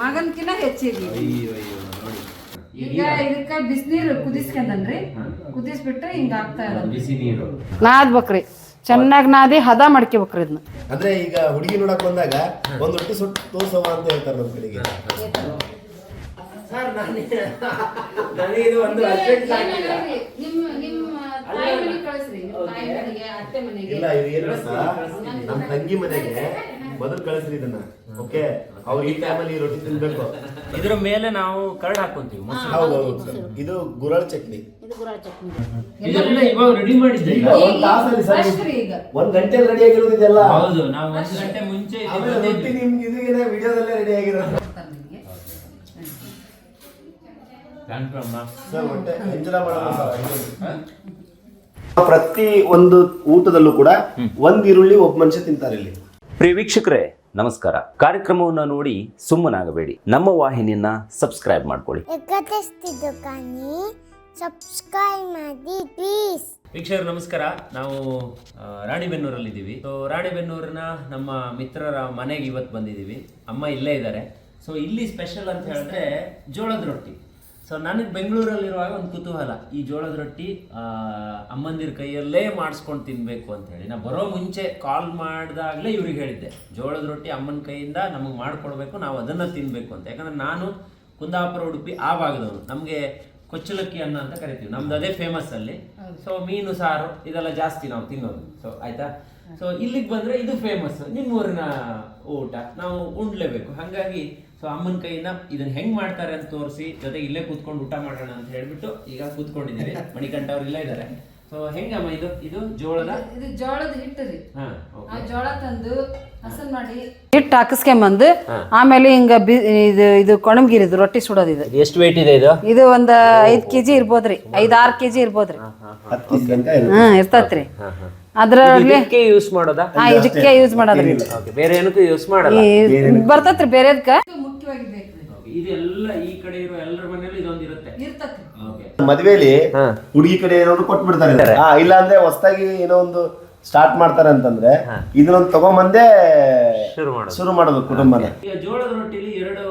ಮಗನ್ಕಿನ ಹೆಚ್ಚಿಗೆ ಅಯ್ಯೋ ಅಯ್ಯೋ ನೋಡಿ. ಈಗ ಇದಕ್ಕ ಬಿಸಿನೀರು ಕುದಿಸ್ಕೊಂಡನ್ರಿ ಕುದಿಸ್ಬಿಟ್ರೆ ಹಿಂಗ ಆಗ್ತಾ ಇರೋದು. ಬಿಸಿ ನೀರು. ನಾದ್ಬೇಕ್ರಿ. ಚೆನ್ನಾಗಿ ನಾದಿ ಹದ ಮಾಡ್ಕೋಬೇಕ್ರಿ ಇದನ್ನ ಅಂದ್ರೆ ಈಗ ಹುಡುಗಿ ನೋಡಕ್ ಬಂದಾಗ ಒಂದ್ ರೊಟ್ಟಿ ಸುಟ್ಟು ತೋರ್ಸವ ಅಂತ ಹೇಳ್ತಾರೆ ನಮ್ ಕಡೆಗೆ. ಸರ್ ನನಗೆ ಇದು ಒಂದು ಅರ್ಜೆಂಟ್ ನಿಮ್ಮ ನಿಮ್ಮ ತಾಯಿ ಮನೆಗೆ ಕಳಿಸ್ರಿ. ತಾಯಿ ಮನೆಗೆ ಅತ್ತೆ ಮನೆಗೆ. ಇಲ್ಲ ಇದು ಏನ್ ಗೊತ್ತಾ ನಮ್ ತಂಗಿ ಮನೆಗೆ ಮೊದಲು ಕಳಿಸ್ರಿ ಇದನ್ನ. ಓಕೆ ಅವ್ರು ಈ ಟೈಮಲ್ಲಿ ಈ ರೊಟ್ಟಿ ತಿನ್ಬೇಕು. ಇದ್ರ ಮೇಲೆ ನಾವು ಕರ್ಡ್ ಹಾಕೊಂತೀವಿ ಮೊಸರು. ಹೌದು ಹೌದು. ಇದು ಗುರಳ್ ಚಟ್ನಿ. ಇದೆಲ್ಲ ಇವಾಗ ರೆಡಿ ಮಾಡಿದ್ದೆ ಈಗ? ಒಂದ್ ತಾಸಲ್ಲಿ ಸರ್. First ರೀ ಈಗ. ಒಂದ್ ಗಂಟೆ ರೆಡಿ ಆಗಿರೋದು ಇದೆಲ್ಲ. ಹೌದು ನಾವು ಒಂದು ಗಂಟೆ ಮುಂಚೆ ಇಲ್ಲಿ ಆಮೇಲೆ ರೊಟ್ಟಿ ಬಂದಿದ್ವಿ. ನಿಮ್ಗೆ ವಿಡಿಯೋದಲ್ಲೇ ರೆಡಿ ಆಗಿರೋದು. ಕೊಡ್ತಾರೆ ನಿಮ್ಗೆ. Thank ಸರ್ ಹೊಟ್ಟೆ ಎಂಜಲ ಮಾಡೋಣ ಸರ್ ಪ್ರತಿ ಒಂದು ಊಟದಲ್ಲೂ ಕೂಡ ಒಂದ್ ಈರುಳ್ಳಿ ಒಬ್ಬ ಮನುಷ್ಯ ತಿಂತಾರೆ ಇಲ್ಲಿ. ಪ್ರಿಯ ವೀಕ್ಷಕರೇ ನಮಸ್ಕಾರ. ಕಾರ್ಯಕ್ರಮವನ್ನು ನೋಡಿ ಸುಮ್ಮನಾಗಬೇಡಿ. ನಮ್ಮ ವಾಹಿನಿಯನ್ನ ಸಬ್ಸ್ಕ್ರೈಬ್ ಮಾಡ್ಕೊಳ್ಳಿ. ಸಬ್ಸ್ಕ್ರೈಬ್ ಮಾಡಿ ಪ್ಲೀಸ್ ವೀಕ್ಷಕರು ನಮಸ್ಕಾರ. ನಾವು ರಾಣಿಬೆನ್ನೂರಲ್ಲಿ ಇದ್ದೀವಿ ಸೊ ರಾಣಿಬೆನ್ನೂರಿನ ನಮ್ಮ ಮಿತ್ರರ ಮನೆಗೆ ಇವತ್ತು ಬಂದಿದ್ದೀವಿ. ಅಮ್ಮ ಇಲ್ಲೇ ಇದ್ದಾರೆ. ಸೊ ಇಲ್ಲಿ ಸ್ಪೆಷಲ್ ಅಂತ ಹೇಳಿದ್ರೆ ಜೋಳದ ರೊಟ್ಟಿ. ಸೊ ನನಗೆ ಬೆಂಗಳೂರಲ್ಲಿರುವಾಗ ಒಂದು ಕುತೂಹಲ. ಈ ಜೋಳದ ರೊಟ್ಟಿ ಅಮ್ಮಂದಿರ ಕೈಯಲ್ಲೇ ಮಾಡಿಸ್ಕೊಂಡು ತಿನ್ನಬೇಕು ಅಂತ ಹೇಳಿ. ನಾ ಬರೋ ಮುಂಚೆ ಕಾಲ್ ಮಾಡಿದಾಗಲೇ ಇವ್ರಿಗೆ ಹೇಳಿದ್ದೆ. ಜೋಳದ ರೊಟ್ಟಿ ಅಮ್ಮನ ಕೈಯಿಂದ ನಮಗೆ ಮಾಡಿಕೊಡ್ಬೇಕು ನಾವು ಅದನ್ನು ತಿನ್ನಬೇಕು ಅಂತ. ಯಾಕಂದ್ರೆ ನಾನು ಕುಂದಾಪುರ ಉಡುಪಿ ಆ ಭಾಗದವನು. ನಮಗೆ ಕೊಚ್ಚಲಕ್ಕಿ ಅನ್ನ ಅಂತ ಕರಿತೀವಿ. ನಮ್ದು ಅದೇ ಫೇಮಸ್ ಅಲ್ಲಿ. ಸೊ ಮೀನು ಸಾರು ಇದೆಲ್ಲ ಜಾಸ್ತಿ ನಾವು ತಿನ್ನೋದು. ಸೊ ಆಯ್ತಾ? ಸೊ ಇಲ್ಲಿಗೆ ಬಂದ್ರೆ ಇದು ಫೇಮಸ್ ನಿಮ್ಮೂರಿನ ಊಟ. ನಾವು ಉಣ್ಲೇಬೇಕು. ಹಾಗಾಗಿ ಸೊ ಅಮ್ಮನ ಕೈಯಿಂದ ಇದನ್ನ ಹೆಂಗ್ ಮಾಡ್ತಾರೆ ಅಂತ ತೋರಿಸಿ ಜೊತೆ ಇಲ್ಲೇ ಕೂತ್ಕೊಂಡು ಊಟ ಮಾಡೋಣ ಅಂತ ಹೇಳ್ಬಿಟ್ಟು ಈಗ ಕೂತ್ಕೊಂಡಿದ್ದೀವಿ. ಮಣಿಕಂಠ ಅವ್ರು ಇಲ್ಲ ಇದ್ದಾರೆ. ಸೊ ಹೆಂಗಮ್ಮ ಇದು? ಇದು ಜೋಳದ? ಇದು ಜೋಳದ ಹಿಟ್ಟು ರೀ. ಹಾ ಆ ಜೋಳ ತಂದು ಹಸನ್ ಮಾಡಿ ಹಿಟ್ಟು ಹಾಕಿಸ್ಕೊಂಬಂದು ಆಮೇಲೆ ಹಿಂಗ ಬಿ ಇದು ಇದು ಕೊಣಮ್ಗಿರಿದು ರೊಟ್ಟಿ ಸುಡೋದು ಇದು ಎಷ್ಟು ವೇಟ್ ಇದೆ ಇದು? ಇದು ಒಂದ್ ಐದ್ ಕೆಜಿ ಇರ್ಬೋದ್ರಿ ಐದ್ ಆರ್ ಕೆಜಿ ಇರ್ಬೋದ್ರಿ ಹಾ ಇರ್ತತ್ರಿ ಅದ್ರಲ್ಲಿ ಯೂಸ್ ಮಾಡೋದಾ? ಹಾ ಇದಕ್ಕೆ ಯೂಸ್ ಮಾಡೋದ್ರಿ. ಬೇರೆ ಏನಕ್ಕೂ ಯೂಸ್ ಮಾಡಲ್ಲ? ಬರ್ತತ್ರಿ ಬೇರೆದ್ಕ ಮುಖ್ಯವಾಗಿ ಇದೆಲ್ಲ ಈ ಕಡೆ ಇರೋ ಎಲ್ಲರ ಮನೆಯಲ್ಲೂ ಇದೊಂದು ಇರುತ್ತೆ. ಇರ್ತದೆ. ಓಕೆ ಮದ್ವೆಲಿ ಹುಡುಗಿ ಕಡೆ ಏನಾದ್ರು ಕೊಟ್ಬಿಡ್ತಾರೆ. ಹಾ ಇಲ್ಲ ಅಂದ್ರೆ ಹೊಸದಾಗಿ ಏನೋ ಒಂದು ಸ್ಟಾರ್ಟ್ ಮಾಡ್ತಾರೆ ಅಂತಂದ್ರೆ ಇದನ್ನೊಂದು ತಗೊಂಬಂದೇ ಶುರು ಮಾಡೋದು. ಶುರು ಮಾಡೋದು ಕುಟುಂಬನ. ಈಗ ಜೋಳದ ರೊಟ್ಟಿಲಿ ಎರಡು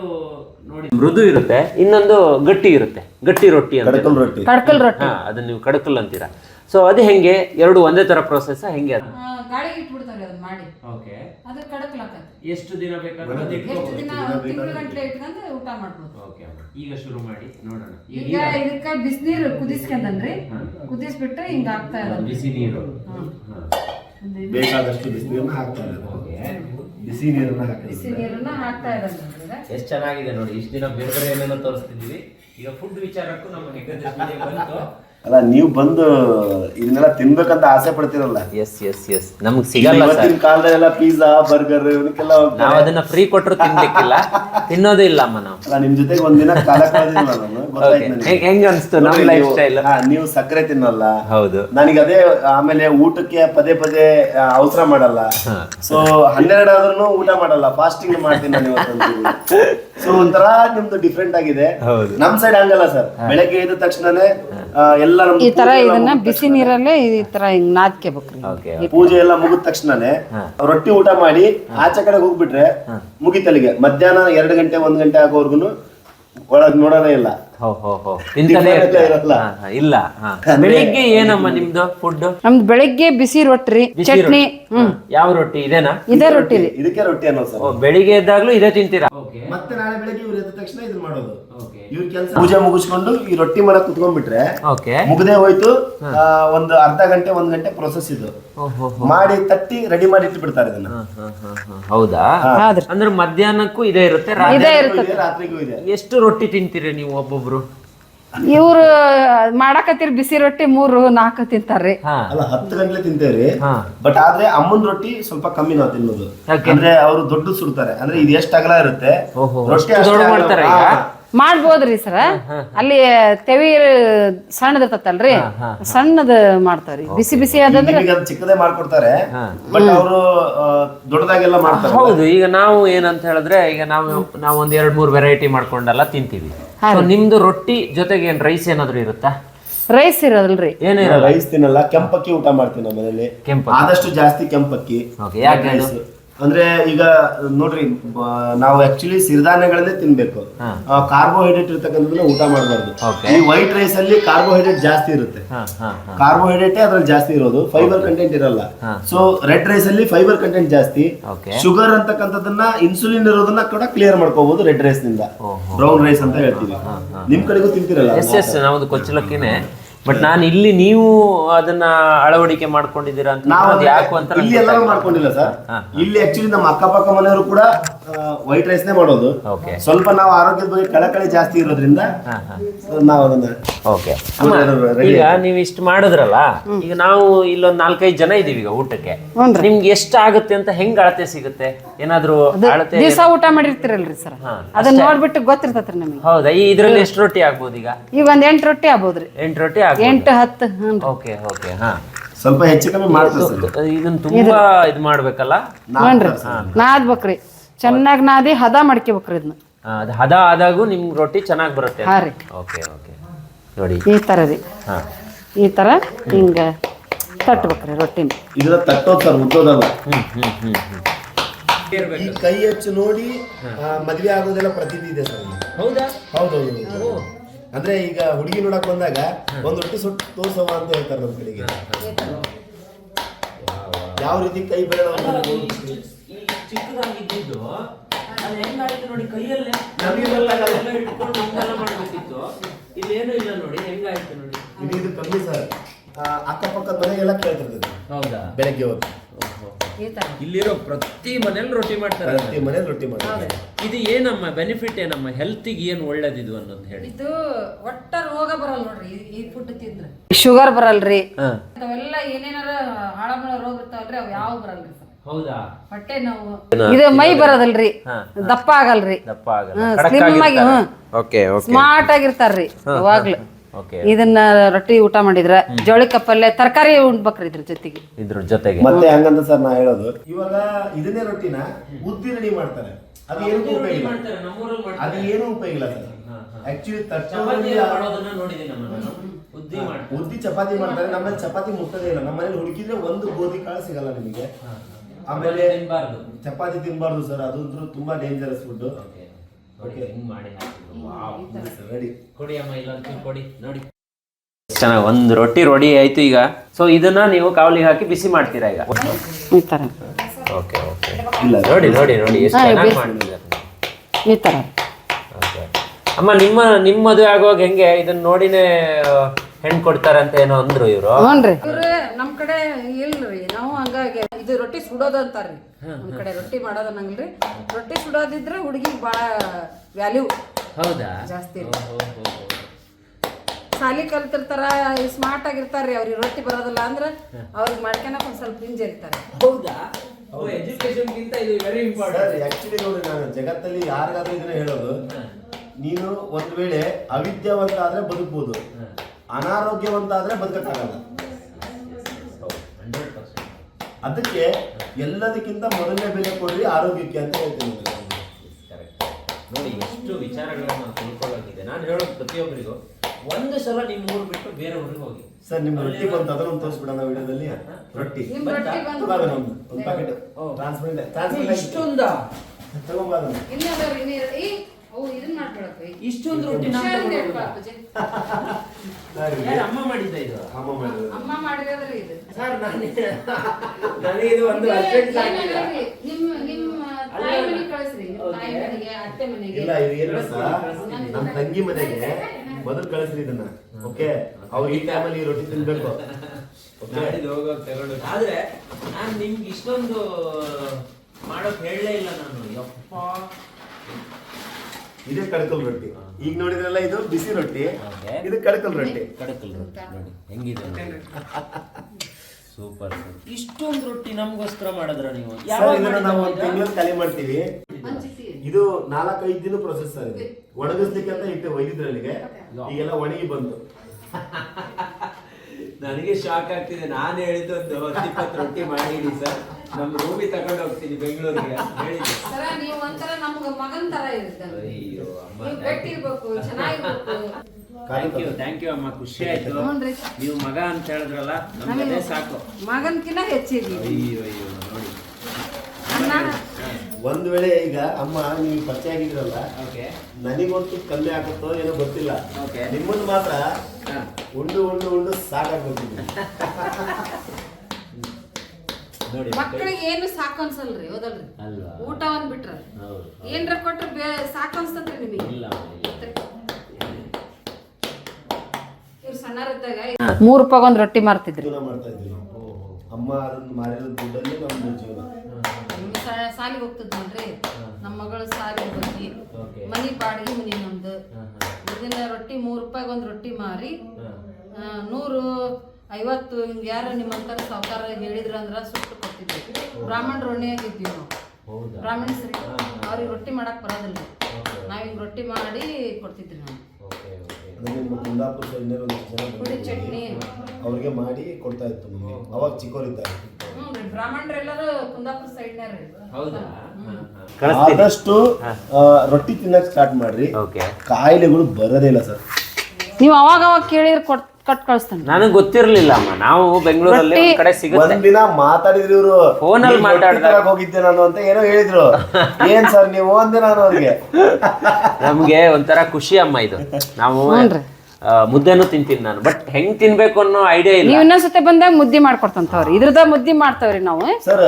ನೋಡಿ. ಮೃದು ಇರುತ್ತೆ ಇನ್ನೊಂದು ಗಟ್ಟಿ ಇರುತ್ತೆ. ಗಟ್ಟಿ ರೊಟ್ಟಿ ಅಂತ. ಕಡಕಲ್ ರೊಟ್ಟಿ. ಕಡಕಲ್ ರೊಟ್ಟಿ. ಹಾ ಅದನ್ನ ನೀವು ಕಡಕಲ್ ಅಂತೀರಾ. ಸೊ ಅದು ಹೆಂಗೆ? ಎರಡು ಒಂದೇ ತರ ಪ್ರೊಸೆಸ್ ಹೆಂಗೆ ಅದು? ಆ, ಗಾಳಿಗೆ ಅದು ಅದನ್ನ ಮಾಡಿ. ಓಕೆ. ಅದು ಕಡಕ್ಲಾಕ ಎಷ್ಟು ದಿನ ಬೇಕಾದ್ರೆ ಅದು ಎಷ್ಟು ದಿನ ತಿಂಗಳು ಗಂಟ್ಲೆ ಇಟ್ಕೊಂಡು ಊಟ ಮಾಡ್ಬೋದು. ಓಕೆ ಈಗ ಶುರು ಮಾಡಿ ನೋಡೋಣ. ಈಗ ಈಗ ಇದಕ್ಕ ಬಿಸಿನೀರು ಕುದಿಸ್ಕೊಂಡನ್ರಿ ಕುದಿಸ್ಬಿಟ್ರೆ ಹಿಂಗ ಆಗ್ತಾ ಇರೋದು. ಬಿಸಿ ನೀರು ಬೇಕಾದಷ್ಟು ಬಿಸಿನೀರನ್ನ ಹಾಕ್ತಾರೆ ಬಿಸಿ ನೀರನ್ನ ಹಾಕ್ತಾರೆ ಬಿಸಿ ನೀರನ್ನ ಹಾಕ್ತಾ ಇರೋದು ಎಷ್ಟು ಚೆನ್ನಾಗಿದೆ ನೋಡಿ ಇಷ್ಟು ದಿನ ಬೇರೆ ಬೇರೆ ಏನೇನೋ ತೋರಿಸ್ತಿದ್ವಿ ಈಗ ಫುಡ್ ವಿಚಾರಕ್ಕೂ ನಮ್ಮ ಹೆಗ್ಗದ ಬಂತು. ಅಲ್ಲ ನೀವು ಬಂದು ಇದನ್ನೆಲ್ಲ ತಿನ್ಬೇಕಂತ ಆಸೆ ಪಡ್ತಿರಲ್ಲ? ಎಸ್ ಎಸ್ ಎಸ್ ನಮ್ಗೆ ಸಿಗಲ್ಲ ಸರ್. ಇವತ್ತಿನ ಕಾಲದಲ್ಲೆಲ್ಲ ಪಿಜ್ಜಾ ಬರ್ಗರ್ ಇವಕ್ಕೆಲ್ಲ ನಾವು ಅದನ್ನ ಫ್ರೀ ಕೊಟ್ಟರು ತಿನ್ಬೇಕಿಲ್ಲ ತಿನ್ನೋದೇ ಇಲ್ಲ ಅಮ್ಮ ನಾವು. ಅಲ್ಲ ನಿಮ್ ಜೊತೆಗೆ ಒಂದಿನ ಕಾಲ ಕಳೆದಿಲ್ಲ ನಾನು. ಗೊತ್ತಾಯ್ತು ನನಗೆ. ಹೆಂಗ್- ಹೆಂಗ್ ಅನ್ಸ್ತು ನಮ್ ನೋಡಿ, ಲೈಫ್ ನೀವು- ಹಾ, ನೀವು ಸಕ್ಕರೆ ತಿನ್ನಲ್ಲ. ಹೌದು. ನನಗೆ ಅದೇ ಆಮೇಲೆ ಊಟಕ್ಕೆ ಪದೇ ಪದೇ ಆ, ಅವಸರ ಮಾಡಲ್ಲ. ಸೊ ಹನ್ನೆರಡು ಆದ್ರೂ ಊಟ ಮಾಡಲ್ಲ. ಫಾಸ್ಟಿಂಗ್ ಮಾಡ್ತೀನಿ ನಾನು ಇವತ್ತು ಸೊ ಒಂಥರ ನಿಮ್ದು ಡಿಫ್ರೆಂಟ್ ಆಗಿದೆ. ಹೌದು. ನಮ್ ಸೈಡ್ ಹಂಗಲ್ಲ ಸರ್. ಬೆಳಗ್ಗೆ ಎದ್ದ ತಕ್ಷಣನೇ ಎಲ್ಲ ಈ ತರ ಇದನ್ನ ಬಿಸಿ ನೀರಲ್ಲೇ ಈ ತರ ಹಿಂಗ್ ನಾದ್ಕೋಬೇಕ್ರಿ ಓಕೆ ಪೂಜೆ ಎಲ್ಲ ಮುಗಿದ ತಕ್ಷಣನೇ ರೊಟ್ಟಿ ಊಟ ಮಾಡಿ ಆಚೆ ಕಡೆ ಹೋಗ್ಬಿಟ್ರೆ ಮುಗಿತಲ್ಲಿಗೆ ಮಧ್ಯಾಹ್ನ ಎರಡು ಗಂಟೆ ಒಂದ್ ಗಂಟೆ ಆಗೋವರ್ಗುನು ಒಳಗ್ ನೋಡೋದೇ ಇಲ್ಲ. ಹೋ ಹೋ ಹೋ. ತಿಂತಾನೆ Different ಇರಲ್ಲ. ಹಾ, ಹಾ, ಇಲ್ಲ. ಹಾ. ಬೆಳಿಗ್ಗೆ ಏನಮ್ಮ ನಿಮ್ದು ಫುಡ್ ನಮ್ದು ಬೆಳಿಗ್ಗೆ ಬಿಸಿ ರೊಟ್ಟಿ ಚಟ್ನಿ. ಹ್ಮ್. ಯಾವ ರೊಟ್ಟಿ? ಇದೇನಾ? ಇದೇ ರೊಟ್ಟಿ ರೀ. ಇದಕ್ಕೆ ರೊಟ್ಟಿ ಅನ್ನೋ ಸರ್. ಓ ಬೆಳಿಗ್ಗೆ ಎದ್ದಾಗ್ಲೂ ಇದೇ ತಿಂತೀರಾ? ಓಕೆ ಮತ್ತೆ ನಾಳೆ ಬೆಳಿಗ್ಗೆ ಇವ್ರು ಎದ್ದ ತಕ್ಷಣ ಇದನ್ನ ಮಾಡೋದು. ಇವ್ರ ಕೆಲಸ ಪೂಜೆ ಮುಗಿಸ್ಕೊಂಡು ಈ ರೊಟ್ಟಿ ಮಾಡಕ್ ಕುತ್ಕೊಂಡ್ಬಿಟ್ರೆ ಓಕೆ ಮುಗ್ದೇ ಹೋಯ್ತು ಆ, ಒಂದು ಅರ್ಧ ಗಂಟೆ ಒಂದ್ ಗಂಟೆ ಪ್ರೊಸೆಸ್ ಇದು. ಮಾಡಿ ತಟ್ಟಿ ರೆಡಿ ಮಾಡಿ ಇಟ್ಟು ಬಿಡ್ತಾರೆ ಇದನ್ನ ಹೌದಾ? ಹೌದ್ರಿ ಅಂದ್ರೆ ಮಧ್ಯಾಹ್ನಕ್ಕೂ ಇದೇ ಇರುತ್ತೆ ರಾತ್ರಿ? ಇದೇ ರಾತ್ರಿಗೂ ಇರ್ತದೆ ಇದೆ, ರಾತ್ರಿಗೂ ಇದೆ ಎಷ್ಟು ರೊಟ್ಟಿ ತಿಂತೀರಿ ನೀವು ಒಬ್ಬೊಬ್ರು? ಇವ್ರು ಮಾಡಾಕತ್ತಿರ್ ಬಿಸಿ ರೊಟ್ಟಿ ಮೂರು ನಾಲ್ಕು ತಿಂತಾರ್ರಿ. ಹಾ. ಅಲ್ಲ ಹತ್ತು ಗಂಟೆ ತಿಂತೇವ್ರಿ. ಹಾ. ಬಟ್ ಆದ್ರೆ ಅಮ್ಮನ್ ರೊಟ್ಟಿ ಸ್ವಲ್ಪ ಕಮ್ಮಿ ನಾವು ತಿನ್ನೋದು. ಯಾಕೆ? ಅಂದ್ರೆ ಅವರು ದೊಡ್ಡ ಸುಡ್ತಾರೆ. ಅಂದ್ರೆ ಇದು ಎಷ್ಟು ಅಗಲ ಇರುತ್ತೆ? ಓಹೋ, ರೊಟ್ಟಿ ಅಷ್ಟು ಅಷ್ಟೇ ದೊಡ್ಡ ಅಗಲ- ಈಗ? ಹಾ. ಮಾಡ್ಬೋದ್ರಿ ಸರ? ಅಲ್ಲಿ ತೆವಿ ಸಣ್ಣದ ಇರ್ತತ್ತಲ್ರಿ? ಸಣ್ಣದ ಮಾಡ್ತಾವ್ರಿ. ಬಿಸಿ ಬಿಸಿ ಆದಂದ್ರೆ ನಿಮಗೆ ಅದು ಚಿಕ್ಕದೇ ಮಾಡ್ಕೊಡ್ತಾರೆ ಬಟ್ ಅವರು ದೊಡ್ಡದಾಗೆಲ್ಲ ಮಾಡ್ತಾರೆ. ಹೌದು ಈಗ ನಾವು ಏನಂತ ಹೇಳಿದ್ರೆ ಈಗ ನಾವು ನಾವು ಒಂದ್ ಎರಡ್ ಮೂರ್ ವೆರೈಟಿ ಮಾಡ್ಕೊಂಡೆಲ್ಲ ತಿಂತೀವಿ. So, ನಿಮ್ದು ರೊಟ್ಟಿ ಜೊತೆಗೆ ಏನ್ ರೈಸ್ ಏನಾದ್ರು ಇರುತ್ತಾ? ರೈಸ್ ಇರೋದಲ್ರಿ. ಏನೇ ರೈಸ್ ತಿನ್ನಲ್ಲ ಕೆಂಪಕ್ಕಿ ಊಟ ಮಾಡ್ತೀವಿ ನಮ್ಮ ಮನೇಲಿ ಕೆಂಪು ಆದಷ್ಟು ಜಾಸ್ತಿ ಕೆಂಪಕ್ಕಿ. ಯಾಕೆ ಅದು? ಅಂದ್ರೆ ಈಗ ನೋಡ್ರಿ ನಾವು ಆಕ್ಚುಲಿ ಸಿರಿಧಾನ್ಯಗಳನ್ನೇ ತಿನ್ಬೇಕು. ಕಾರ್ಬೋಹೈಡ್ರೇಟ್ ಇರ್ತಕ್ಕಂಥದ್ದನ್ನ ಊಟ ಮಾಡಬಾರ್ದು. ಈ ವೈಟ್ ರೈಸ್ ಅಲ್ಲಿ ಕಾರ್ಬೋಹೈಡ್ರೇಟ್ ಜಾಸ್ತಿ ಇರುತ್ತೆ. ಕಾರ್ಬೋಹೈಡ್ರೇಟ್ ಅದ್ರಲ್ಲಿ ಜಾಸ್ತಿ ಇರೋದು ಫೈಬರ್ ಕಂಟೆಂಟ್ ಇರಲ್ಲ. ಸೊ ರೆಡ್ ರೈಸ್ ಅಲ್ಲಿ ಫೈಬರ್ ಕಂಟೆಂಟ್ ಜಾಸ್ತಿ. ಶುಗರ್ ಅಂತಕ್ಕಂಥದ್ದನ್ನ ಇನ್ಸುಲಿನ್ ಇರೋದನ್ನ ಕೂಡ ಕ್ಲಿಯರ್ ಮಾಡ್ಕೋಬಹುದು ರೆಡ್ ರೈಸ್ನಿಂದ. ಬ್ರೌನ್ ರೈಸ್ ಅಂತ ಹೇಳ್ತೀವಿ. ನಿಮ್ ಕಡೆಗೂ ತಿಂತಿರಲ್ಲ? ಎಸ್ ಎಸ್ ನಮ್ಮದು ಕೊಚ್ಚಲಕ್ಕಿನೇ ಬಟ್ ನಾನು ಇಲ್ಲಿ ನೀವು ಅದನ್ನ ಅಳವಡಿಕೆ ಮಾಡ್ಕೊಂಡಿದ್ದೀರಾ ಅಂತ ನಾವು ಅದು ಯಾಕು ಅಂತ ಇಲ್ಲಿ ಎಲ್ಲರೂ ಮಾಡ್ಕೊಂಡಿಲ್ಲ ಸರ್ ಇಲ್ಲಿ ಆಕ್ಚುಲಿ ನಮ್ಮ ಅಕ್ಕಪಕ್ಕ ಮನೆಯವರು ಕೂಡ ವೈಟ್ ರೈಸ್ ನೇ ಮಾಡೋದು. Okay. ಸ್ವಲ್ಪ ನಾವು ಆರೋಗ್ಯದ ಬಗ್ಗೆ ಕಳಕಳಿ ಜಾಸ್ತಿ ಇರೋದ್ರಿಂದ ನಾವು ಅದನ್ನ ಓಕೆ ಈಗ ನೀವು ಇಷ್ಟು ಮಾಡಿದ್ರಲ್ಲ ಈಗ ನಾವು ಇಲ್ಲೊಂದ್ ನಾಲ್ಕೈದು ಜನ ಇದೀವಿ ಈಗ ಊಟಕ್ಕೆ. ಹ್ಞೂನ್ರಿ. ನಿಮ್ಗೆ ಎಷ್ಟು ಆಗುತ್ತೆ ಅಂತ ಹೆಂಗ್ ಅಳತೆ ಸಿಗುತ್ತೆ? ಏನಾದ್ರು ಅಳತೆ ದಿವಸ ಊಟ ಮಾಡಿರ್ತೀರಲ್ರಿ ಸರ್ ಅದನ್ನ ನೋಡ್ಬಿಟ್ಟು ಗೊತ್ತಿರ್ತೈತ್ರಿ ನಮಗೆ. ಹೌದಾ? ಈ ಇದ್ರಲ್ಲಿ ಎಷ್ಟು ರೊಟ್ಟಿ ಆಗ್ಬೋದು ಈಗ? ಈಗ ಒಂದ್ ಎಂಟು ರೊಟ್ಟಿ ಆಗ್ಬೋದ್ರಿ. ಎಂಟು ರೊಟ್ಟಿ ಆಗ್ಬೋದು. ಎಂಟು ಹತ್ತು ಹ್ಞೂ ಓಕೆ ಓಕೆ ಹಾ. ಸ್ವಲ್ಪ ಹೆಚ್ಚು ಕಮ್ಮಿ ಮಾಡ್ತೀವಿ ಸರ್ ಇದನ್ನ ತುಂಬಾ ಇದು ಮಾಡ್ಬೇಕಲ್ಲ? ಹ್ಞೂನ್ರಿ ನಾದ್ಬೇಕ್ರಿ ಚೆನ್ನಾಗಿ ನಾದಿ ಹದ ಮಾಡ್ಕೋಬೇಕ್ರಿ ಇದನ್ನ. ಆ, ಅದು ಹದ ಆದಾಗೂ ನಿಮ್ ರೊಟ್ಟಿ ಚೆನ್ನಾಗಿ ಬರುತ್ತೆ ಹಾಂ ರೀ. Okay okay. ನೋಡಿ. ಈ ತರ ರೀ. ಹಾ. ಈ ಥರ ಹಿಂಗೆ ತಟ್ಬೇಕ್ರಿ ರೊಟ್ಟಿನ. ಇದನ್ನ ತಟ್ಟೋದ್ ಸರ್ ಉದ್ದೋದಲ್ಲ ಹ್ಮ್ ಹ್ಮ್ ಹ್ಮ್ ಹ್ಮ್. ಈ ಕೈ ಹೆಚ್ಚು ನೋಡಿ ಆ, ಮದ್ವೆ ಆಗೋದೆಲ್ಲ ಪ್ರತಿದಿದೆ ಸರ್. ಹೌದಾ? ಹೌದೌದು ಅಂದ್ರೆ ಈಗ ಹುಡುಗಿ ನೋಡಕ್ ಬಂದಾಗ ಒಂದ್ ರೊಟ್ಟಿ ಸುಟ್ಟು ತೋರ್ಸವ ಅಂತ ಹೇಳ್ತಾರೆ ನಮ್ ಕಡೆಗೆ. ಯಾವ ರೀತಿ ಕೈ ಬೇಡ ಚಿಕ್ಕದಾಗಿದ್ದು ಅದು ಹೆಂಗಾಯ್ತು ನೋಡಿ ಕೈಯಲ್ಲೇ? ನಮಗೆ ಇಟ್ಕೊಂಡು ಮಾಡಬೇಕಿತ್ತು ಇಲ್ಲೇನು ಇಲ್ಲ ನೋಡಿ ಹೆಂಗಾಯ್ತು ನೋಡಿ? ಇದು ಕಮ್ಮಿ ಸರ್. ಅಕ್ಕಪಕ್ಕದ ಮನೆಗೆಲ್ಲ ಕೇಳ್ತಿರ್ತದೆ ಹೌದಾ? ಬೆಳಗ್ಗೆ ಹೊತ್ತು. ಥರ ಇಲ್ಲಿರೋ ಪ್ರತಿ ಮನೇಲಿ ರೊಟ್ಟಿ ಮಾಡ್ತಾರೆ. ಪ್ರತಿ ಮನೇಲಿ ರೊಟ್ಟಿ ಮಾಡ್ತಾರೆ. ಇದು ಏನಮ್ಮ ಬೆನಿಫಿಟ್ ಏನಮ್ಮ? ಹೆಲ್ತಿಗೆ ಏನು ಒಳ್ಳೇದಿದು ಅನ್ನೋದು ಹೇಳಿ. ಇದು ಒಟ್ಟ ರೋಗ ಬರಲ್ಲ ನೋಡ್ರಿ ಈ- ಫುಡ್ ತಿಂದ್ರೆ. ಶುಗರ್ ಬರಲ್ರಿ. ಅವೆಲ್ಲ ಏನೇನಾರ ಹಾಳಮಳ ರೋಗ ಇರ್ತಾವಲ್ರಿ ಅವು ಯಾವ ಬರಲ್ರಿ ಸರ್. ಹೌದಾ? ಹೊಟ್ಟೆ ನೋವು. ಇದು ಮೈ ಬರೋದಲ್ರಿ. ದಪ್ಪ ಆಗಲ್ರಿ. ದಪ್ಪ ಆಗಲ್ಲ. ಸ್ಲಿಮ್ ಆಗಿ ಹ್ಮ್ ಓಕೆ ಓಕೆ ಸ್ಮಾರ್ಟ್ ಆಗಿರ್ತಾರ್ರಿ ಯಾವಾಗ್ಲೂ. ಇದನ್ನ ರೊಟ್ಟಿ ಊಟ ಮಾಡಿದ್ರೆ ಜೋಳಿಕ ಕಪ್ಪಲ್ಲೆ ತರಕಾರಿ ಉಣ್ಬೇಕ್ರಿ ಇದ್ರ ಜೊತೆಗೆ. ಇದ್ರ ಜೊತೆಗೆ. ಮತ್ತೆ ಹಂಗಂತ ಸರ್ ನಾ ಹೇಳೋದು. ಇವಾಗ ಇದನ್ನೇ ರೊಟ್ಟಿನ ಉದ್ದಿ ರೆಡಿ ಮಾಡ್ತಾರೆ. ಅದು ಏನು ಉಪಯೋಗ ಇಲ್ಲ. ಅದು ಏನು ಉಪಯೋಗ ಇಲ್ಲ ಸರ್. ಆಕ್ಚುಲಿ ಉದ್ದಿ ಚಪಾತಿ ಮಾಡ್ತಾರೆ. ನಮ್ಮಲ್ಲಿ ಚಪಾತಿ ಮುಟ್ಟೋದೇ ಇಲ್ಲ. ನಮ್ಮನೇಲಿ ಹುಡುಕಿದ್ರೆ ಒಂದು ಗೋಧಿ ಕಾಳು ಸಿಗಲ್ಲ ನಿಮಗೆ. ಆಮೇಲೆ ಚಪಾತಿ ತಿನ್ಬಾರ್ದು. ಸರ್. ಅದು ತುಂಬಾ ಡೇಂಜರಸ್ ಫುಡ್ ನೋಡಿ ಹೆಂಗ್ ಮಾಡಿ ಹಾಕಿದ್ರು. ವಾವ್. ರೆಡಿ ಕೊಡಿ ಅಮ್ಮ ಇಲ್ಲೊಂದು ಕೊಡಿ. ನೋಡಿ. ಚೆನ್ನಾಗಿ ಒಂದು ರೊಟ್ಟಿ ರೊಡಿ ಆಯ್ತು ಈಗ. ಸೊ ಇದನ್ನ ನೀವು ಕಾವಲಿಗೆ ಹಾಕಿ ಬಿಸಿ ಮಾಡ್ತೀರಾ ಈಗ? ಈ ತರ. ಓಕೆ ಓಕೆ ಇಲ್ಲ ನೋಡಿ ನೋಡಿ ನೋಡಿ ಎಷ್ಟು ಚೆನ್ನಾಗಿ ಮಾಡಿದ್ದಾರೆ ಈ. ಅಮ್ಮ ನಿಮ್ಮ ನಿಮ್ಮ ಮದುವೆ ಆಗುವಾಗ ಹೆಂಗೆ? ಇದನ್ನ ನೋಡಿನೇ ಹೆಣ್ ಕೊಡ್ತಾರೆ ಅಂತ ಏನೋ ಅಂದ್ರು ಇವರು. ನಮ್ ಕಡೆ ಇಲ್ರಿ ಇದು ರೊಟ್ಟಿ ಸುಡೋದು ಅಂತಾರ್ರಿ. ಒಂದ್ ಕಡೆ ರೊಟ್ಟಿ ಮಾಡೋದು ಅನ್ನಂಗಿಲ್ರಿ. ರೊಟ್ಟಿ ಸುಡೋದಿದ್ರೆ ಹುಡುಗಿಗೆ ಭಾಳ ವ್ಯಾಲ್ಯೂ ಹೌದಾ? ಜಾಸ್ತಿ ರೀ. ಸಾಲಿ ಕಲ್ತಿರ್ತಾರ ಸ್ಮಾರ್ಟ್ ಆಗಿರ್ತಾರ್ರಿ ಅವ್ರಿಗೆ ರೊಟ್ಟಿ ಬರೋದಿಲ್ಲ ಅಂದ್ರೆ ಅವ್ರಿಗೆ ಮಾಡ್ಕೊಳಕ್ ಒಂದ್ ಸ್ವಲ್ಪ ಇರ್ತಾರೆ ಹೌದಾ? ಎಜುಕೇಶನ್ಗಿಂತ ಇದು ವೆರಿ ಇಂಪಾರ್ಟೆಂಟ್ ಆಕ್ಚುಲಿ ನೋಡಿ ನಾನು ಜಗತ್ತಲ್ಲಿ ಯಾರಿಗಾದ್ರೂ ಇದನ್ನ ಹೇಳೋದು ನೀನು ಒಂದ್ ವೇಳೆ ಅವಿದ್ಯಾವಂತ ಆದ್ರೆ ಬದುಕ್ಬೋದು. ಅನಾರೋಗ್ಯವಂತ ಆದ್ರೆ ಬದುಕಕ್ಕಾಗಲ್ಲ. ಅದಕ್ಕೆ ಎಲ್ಲದಕ್ಕಿಂತ ಮೊದಲನೇ ಬೆಲೆ ಕೊಡ್ರಿ ಆರೋಗ್ಯಕ್ಕೆ ಅಂತ ಹೇಳ್ತೀನಿ. ಕರೆಕ್ಟ್ ನೋಡಿ ಎಷ್ಟು ವಿಚಾರಗಳನ್ನು ನಾವು ತಿಳ್ಕೊಳ್ಳೋದಿದೆ ನಾನು ಹೇಳೋದು ಪ್ರತಿಯೊಬ್ಬರಿಗೂ ಒಂದು ಸಲ ನಿಮ್ಮ ಊರು ಬಿಟ್ಟು ಬೇರೆ ಊರಿಗೆ ಹೋಗಿ. ಸರ್ ನಿಮ್ಮ ರೊಟ್ಟಿ ಬಂತು ಅದನ್ನೊಂದು ತೋರಿಸ್ಬಿಡೋಣ ವಿಡಿಯೋದಲ್ಲಿ? ರೊಟ್ಟಿ. ಒಂದು ಪ್ಯಾಕೆಟ್ ಟ್ರಾನ್ಸ್ಪರೆಂಟ್ ಟ್ರಾನ್ಸ್ಪರೆಂಟ್ ಇಷ್ಟೊಂದ? ತಗೊಂಬ ಅವು ಇದನ್ನ ಇಷ್ಟೊಂದು ರೊಟ್ಟಿ ನಾವು ಹುಷಾರಿಂದ ತಗೊಂಡು ಅಪ್ಪಾಜಿ. ಸರಿ. ಯಾರು ಅಮ್ಮ ಮಾಡಿದ್ದ ಇದು? ಅಮ್ಮ ಮಾಡಿದ್ರು ಅಮ್ಮ ಮಾಡಿರೋದ್ರಿ ಇದು. ಸರ್ ನಾನು. ನನಗೆ ಇದು ಒಂದು ಅರ್ಜೆಂಟ್ ಆಗಿಲ್ಲ ಏನಾಗಲ್ರಿ, ನಿಮ್ಮ ನಿಮ್ಮ ತಾಯಿ ಮನೆಗೆ ಕಳಿಸ್ರಿ. ನಿಮ್ಮ ತಾಯಿ ಮನೆಗೆ ಅತ್ತೆ ಮನೆಗೆ. ಇಲ್ಲ ಇದು ಏನು ಗೊತ್ತಾ ನಮ್ಮ ತಂಗಿ ಮನೆಗೆ ಮೊದಲು ಕಳಿಸ್ರಿ ಇದನ್ನ. ಓಕೆ ಅವ್ರು ಈ ಟೈಮಲ್ಲಿ ಈ ರೊಟ್ಟಿ ತಿನ್ಬೇಕು. ಓಕೆ ನಾಡಿದ್ದು ಹೋಗೋವಾಗ ತಗೊಂಡು. ಆದ್ರೆ ನಾನು ನಿಮ್ಗೆ ಇಷ್ಟೊಂದು ಮಾಡೋಕ್ ಹೇಳಲೇ ಇಲ್ಲ ನಾನು. ಯಪ್ಪ. ಇದೇ ಕಡಕಲ್ ರೊಟ್ಟಿ. ಈಗ ನೋಡಿದ್ರಲ್ಲ ಇದು ಬಿಸಿ ರೊಟ್ಟಿ. ಇದು ಕಡಕಲ್ ರೊಟ್ಟಿ. ಕಡಕಲ್ ರೊಟ್ಟಿ. ನೋಡಿ ಹೆಂಗಿದೆ ಸೂಪರ್ ಇಷ್ಟೊಂದು ರೊಟ್ಟಿ ನಮಗೋಸ್ಕರ ಮಾಡಿದ್ರ ನೀವು? ಸರ್ ಯಾವಾಗ ಇದನ್ನ ನಾವು ಒಂದು ಮಾಡಿದ್ದು ತಿಂಗಳಲ್ಲಿ ಖಾಲಿ ಮಾಡ್ತೀವಿ. ಇದು ನಾಲ್ಕೈದು ದಿನ ಪ್ರೊಸೆಸ್ ಸರ್ ಇದು. ಒಣಗಿಸ್ಲಿಕ್ಕೆ ಅಂತ ಇಟ್ಟೆ ಒಯ್ದಿದ್ರಲ್ಲಿಗೆ ಈಗೆಲ್ಲ ಒಣಗಿ ಬಂತು. ನನಗೆ ಶಾಕ್ ಆಗ್ತಿದೆ. ನಾನು ಹೇಳಿದ್ದು ಒಂದು ಹತ್ತು ಇಪ್ಪತ್ತು ರೊಟ್ಟಿ ಮಾಡಿದ್ದೀನಿ ಸರ್. ನಮ್ಮ ರೂಮಿ ತಗೊಂಡು ಹೋಗ್ತೀನಿ ಬೆಂಗಳೂರಿಗೆ ಹೇಳಿದ್ದೆ. ಸರ ನೀವು ಒಂಥರ ನಮ್ಗ ಮಗನ್ ತರ ಇರ್ತಾರೆ ಅಯ್ಯೋ ಅಮ್ಮ ನೀವು ಗಟ್ಟಿರ್ಬೇಕು ಚೆನ್ನಾಗಿರ್ಬೇಕು. ಥ್ಯಾಂಕ್ ಯು ಥ್ಯಾಂಕ್ ಯು ಅಮ್ಮ ಖುಷಿ ಆಯ್ತು. ಹ್ಞೂನ್ರಿ. ನೀವು ಮಗ ಅಂತ ಹೇಳಿದ್ರಲ್ಲ ನಮ್ಗೆ ಸಾಕು. ಮಗನ್ಕಿನ್ನ ಹೆಚ್ಚಿದ್ವಿ ಅಯ್ಯೋ ಅಯ್ಯೋ ನೋಡಿ. ಅಣ್ಣ. ಒಂದ್ ವೇಳೆ ಈಗ ಅಮ್ಮ ನೀವು ಪರಿಚಯ ಆಗಿದ್ರಲ್ಲ ಓಕೆ ನನಗಂತೂ ಕಮ್ಮಿ ಆಗುತ್ತೋ ಏನೋ ಗೊತ್ತಿಲ್ಲ. Okay. ನಿಮ್ಮನ್ನ ಮಾತ್ರ ಉಂಡು ಉಂಡು ಉಂಡು ಸಾಕಾಗ್ಬಿಟ್ಟಿದೆ ನೋಡಿ. ಮಕ್ಕಳಿಗೆ ಏನು ಸಾಕು ಅನ್ಸಲ್ರಿ ಓದಲ್ರಿ ಅಲ್ವಾ? ಊಟ ಒಂದ್ ಬಿಟ್ರ. ಹೌದು. ಏನ್ರ ಕೊಟ್ರ ಬೇ- ಸಾಕು ಅನ್ಸ್ತತ್ರಿ ನಿಮಗೆ? ಇಲ್ಲ ಇವ್ರು ಸಣ್ಣರಿದ್ದಾಗ ಮೂರ್ ರೂಪಾಯಿ ಒಂದ್ ರೊಟ್ಟಿ ಮಾರ್ತಿದ್ರಿ. ಜೀವನ ಮಾಡ್ತಾ ಇದ್ವಿ ನಾವು. ಅಮ್ಮ ಅದನ್ನ ಮಾರಿರೋ ದುಡ್ಡಲ್ಲಿ ನಮ್ದು ಜೀವನ. ನಿಮ್ಗೆ ಸಾ- ಸಾಲಿಗೆ ಹೋಗ್ತದ ನೋಡ್ರಿ. ನಮ್ಮ ಮಗಳು ಸಾಲಿಗೆ ಹೋಗಿ. ಮನಿ ಬಾಡಿಗೆ ಮನಿ ನಮ್ದು. ಇದನ್ನ ರೊಟ್ಟಿ ಮೂರು ರೂಪಾಯಿಗೆ ಒಂದ್ ರೊಟ್ಟಿ ಮಾರಿ ಆ, ನೂರು ಐವತ್ತು ಹಿಂಗೆ ಯಾರು ನಿಮ್ಮಂತ ಸಾವುಕಾರ ಹೇಳಿದ್ರ ಅಂದ್ರೆ ಸುಟ್ಟು ಕೊಡ್ತಿದ್ವಿ ಬ್ರಾಹ್ಮಣ ಋಣಿಯಾಗಿದ್ವಿ ನಾವು. ಬ್ರಾಹ್ಮಣ ಸರಿ ಅವ್ರಿಗೆ ರೊಟ್ಟಿ ಮಾಡಕ್ ಬರೋದಿಲ್ಲ. ನಾವು ಹಿಂಗ್ ರೊಟ್ಟಿ ಮಾಡಿ ಕೊಡ್ತಿದ್ರಿ ನಾವು. ಕುಂದಾಪುರ ಪುಡಿ ಚಟ್ನಿ. ಅವ್ರಿಗೆ ಮಾಡಿ ಕೊಡ್ತಾ ಇತ್ತು ಮಮ್ಮಿ ಅವಾಗ ಚಿಕ್ಕವರಿದ್ದಾರೆ ಹ್ಞೂ ರೀ ಬ್ರಾಹ್ಮಣರೆಲ್ಲರೂ ಕುಂದಾಪುರ ಸೈಡ್ನಾರ ರೀ. ಹೌದಾ? ಆದಷ್ಟು ರೊಟ್ಟಿ ತಿನ್ನಕ್ ಸ್ಟಾರ್ಟ್ ಮಾಡ್ರಿ. ಓಕೆ. ಕಾಯಿಲೆಗಳು ಬರೋದೇ ಇಲ್ಲ ಸರ್. ನೀವು ಅವಾಗ ಅವಾಗ ಕೇಳಿದ್ರೆ ಕೊಟ್ ಕಟ್ ಕಳಿಸ್ತಾನೆ. ನನಗೆ ಗೊತ್ತಿರಲಿಲ್ಲ ಅಮ್ಮ. ನಾವು ಬೆಂಗಳೂರಲ್ಲಿ ಒಂದ್ ಕಡೆ ಸಿಗುತ್ತೆ. ಒಂದಿನ ಮಾತಾಡಿದ್ರು ಇವರು ಫೋನ್ ಅಲ್ಲಿ ಮಾತಾಡ್ದಾಗ- ಹೋಗಿದ್ದೆ ನಾನು ಅಂತ ಏನೋ ಹೇಳಿದ್ರು. ಏನ್ ಸರ್ ನೀವು? ಅಂದೆ ನಾನು ಅವ್ರಿಗೆ. ನಮ್ಗೆ ಒಂಥರ ಖುಷಿ ಅಮ್ಮ ಇದು. ನಾವು ಮುದ್ದೆನೂ ತಿಂತೀನಿ ನಾನು. ಬಟ್ ಹೆಂಗ್ ತಿನ್ಬೇಕು ಅನ್ನೋ ಐಡಿಯಾ ಇಲ್ಲ. ನೀವು ಇನ್ನೊಂದ್ಸತಿ ಬಂದಾಗ ಮುದ್ದೆ ಮಾಡ್ಕೊಡ್ತಂತವ್ರಿ. ಇದ್ರದ ಮುದ್ದೆ ಮಾಡ್ತಾವ್ರಿ ನಾವು. ಸರ್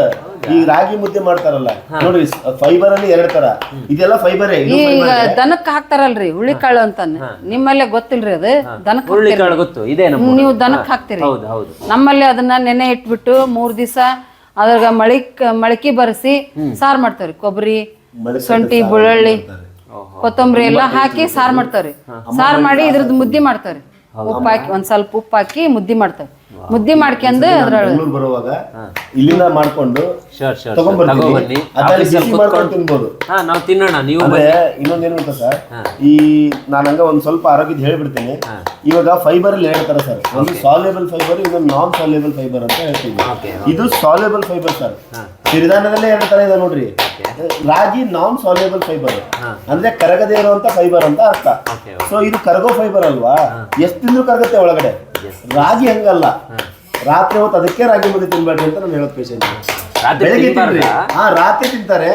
ಈ ರಾಗಿ ಮುದ್ದೆ ಮಾಡ್ತಾರಲ್ಲ ನೋಡ್ರಿ ಫೈಬರ್ ಅಲ್ಲಿ ಎರಡ್ ತರ. ಇದೆಲ್ಲ ಫೈಬರ್ ಇದು ಈಗ ದನಕ್ ಹಾಕ್ತಾರಲ್ರಿ ಹುಳಿಕಾಳು ಅಂತ ನಿಮ್ಮಲ್ಲೇ ಗೊತ್ತಿಲ್ರಿ ಅದು? ದನಕ್ ಹುರುಳಿ ಕಾಳು ಗೊತ್ತು. ಇದೆ ನೀವು ದನಕ್ ಹಾಕ್ತೀರಿ. ಹೌದು ಹೌದು. ನಮ್ಮಲ್ಲಿ ಅದನ್ನ ನೆನೆ ಇಟ್ಬಿಟ್ಟು ಮೂರ್ ದಿವಸ ಅದ್ರಾಗ ಮಳಿಕ್ ಮಳಕಿ ಬರೆಸಿ ಸಾರ್ ಮಾಡ್ತಾವ್ರಿ. ಕೊಬ್ಬರಿ ಶುಂಠಿ ಬೆಳ್ಳುಳ್ಳಿ. ಕೊತ್ತಂಬರಿ ಎಲ್ಲ ಹಾಕಿ ಸಾರ್ ಮಾಡ್ತಾವ್ರಿ ಸಾರ್ ಮಾಡಿ ಇದ್ರದ್ ಮುದ್ದೆ ಮಾಡ್ತಾವ್ರಿ ಉಪ್ಪು ಹಾಕಿ ಒಂದ್ ಸ್ವಲ್ಪ ಉಪ್ಪು ಹಾಕಿ ಮುದ್ದೆ ಮಾಡ್ತಾವ್ರಿ ಮುದ್ದೆ ಮಾಡ್ಕೊಂಡು ಅದ್ರೊಳಗೆ ಬೆಂಗಳೂರು ಬರುವಾಗ ಇಲ್ಲಿಂದ ಮಾಡ್ಕೊಂಡು ಶೋರ್ ಶೋರ್ ತಗೊಂಡ್ಬನ್ನಿ ಅದ್ರಲ್ಲಿ ಬಿಸಿ ಮಾಡ್ಕೊಂಡು ಕೂತ್ಕೊಂಡು ತಿನ್ಬೋದು. ಹಾ ನಾವು ತಿನ್ನೋಣ ನೀವು ಅಂದ್ರೆ ಇನ್ನೊಂದೇನು ಗೊತ್ತಾ ಸರ್? ಈ ನಾನು ಹಂಗ ಒಂದ್ ಸ್ವಲ್ಪ ಆರೋಗ್ಯದ ಹೇಳ್ಬಿಡ್ತೀನಿ. ಇವಾಗ ಫೈಬರ್ ಅಲ್ಲಿ ಹೇಳ್ತಾರೆ ಸರ್. ಒಂದು ಸಾಲ್ಯಬಲ್ ಫೈಬರ್ ಇನ್ನೊಂದು ನಾನ್ ಸಾಲ್ಯಬಲ್ ಫೈಬರ್ ಅಂತ ಹೇಳ್ತೀನಿ. ಇದು ಸಾಲ್ಯಬಲ್ ಫೈಬರ್ ಸರ್. ಸಿರಿಧಾನ್ಯದಲ್ಲೇ ಎರಡು ತರ ಇದೆ ನೋಡ್ರಿ? ರಾಗಿ ನಾನ್ ಸಾಲ್ಯಬಲ್ ಫೈಬರ್ ಅಂದ್ರೆ ಕರಗದೇ ಇರುವಂತ ಫೈಬರ್ ಅಂತ ಅರ್ಥ. ಸೊ ಇದು ಕರಗೋ ಫೈಬರ್ ಅಲ್ವಾ? ಎಷ್ಟು ತಿಂದ್ರು ಕರಗತ್ತೆ ಒಳಗಡೆ? ರಾಗಿ ಹಂಗಲ್ಲ. ರಾತ್ರಿ ಹೊತ್ತು ಅದಕ್ಕೆ ರಾಗಿ ಮುದ್ದೆ ತಿನ್ಬೇಡ್ರಿ ಅಂತ ನಾನು ಹೇಳೋದು ಪೇಷಂಟ್ ಬೆಳಿಗ್ಗೆ? ತಿನ್ರಿ. ಹಾ ರಾತ್ರಿ ತಿಂತಾರೆ.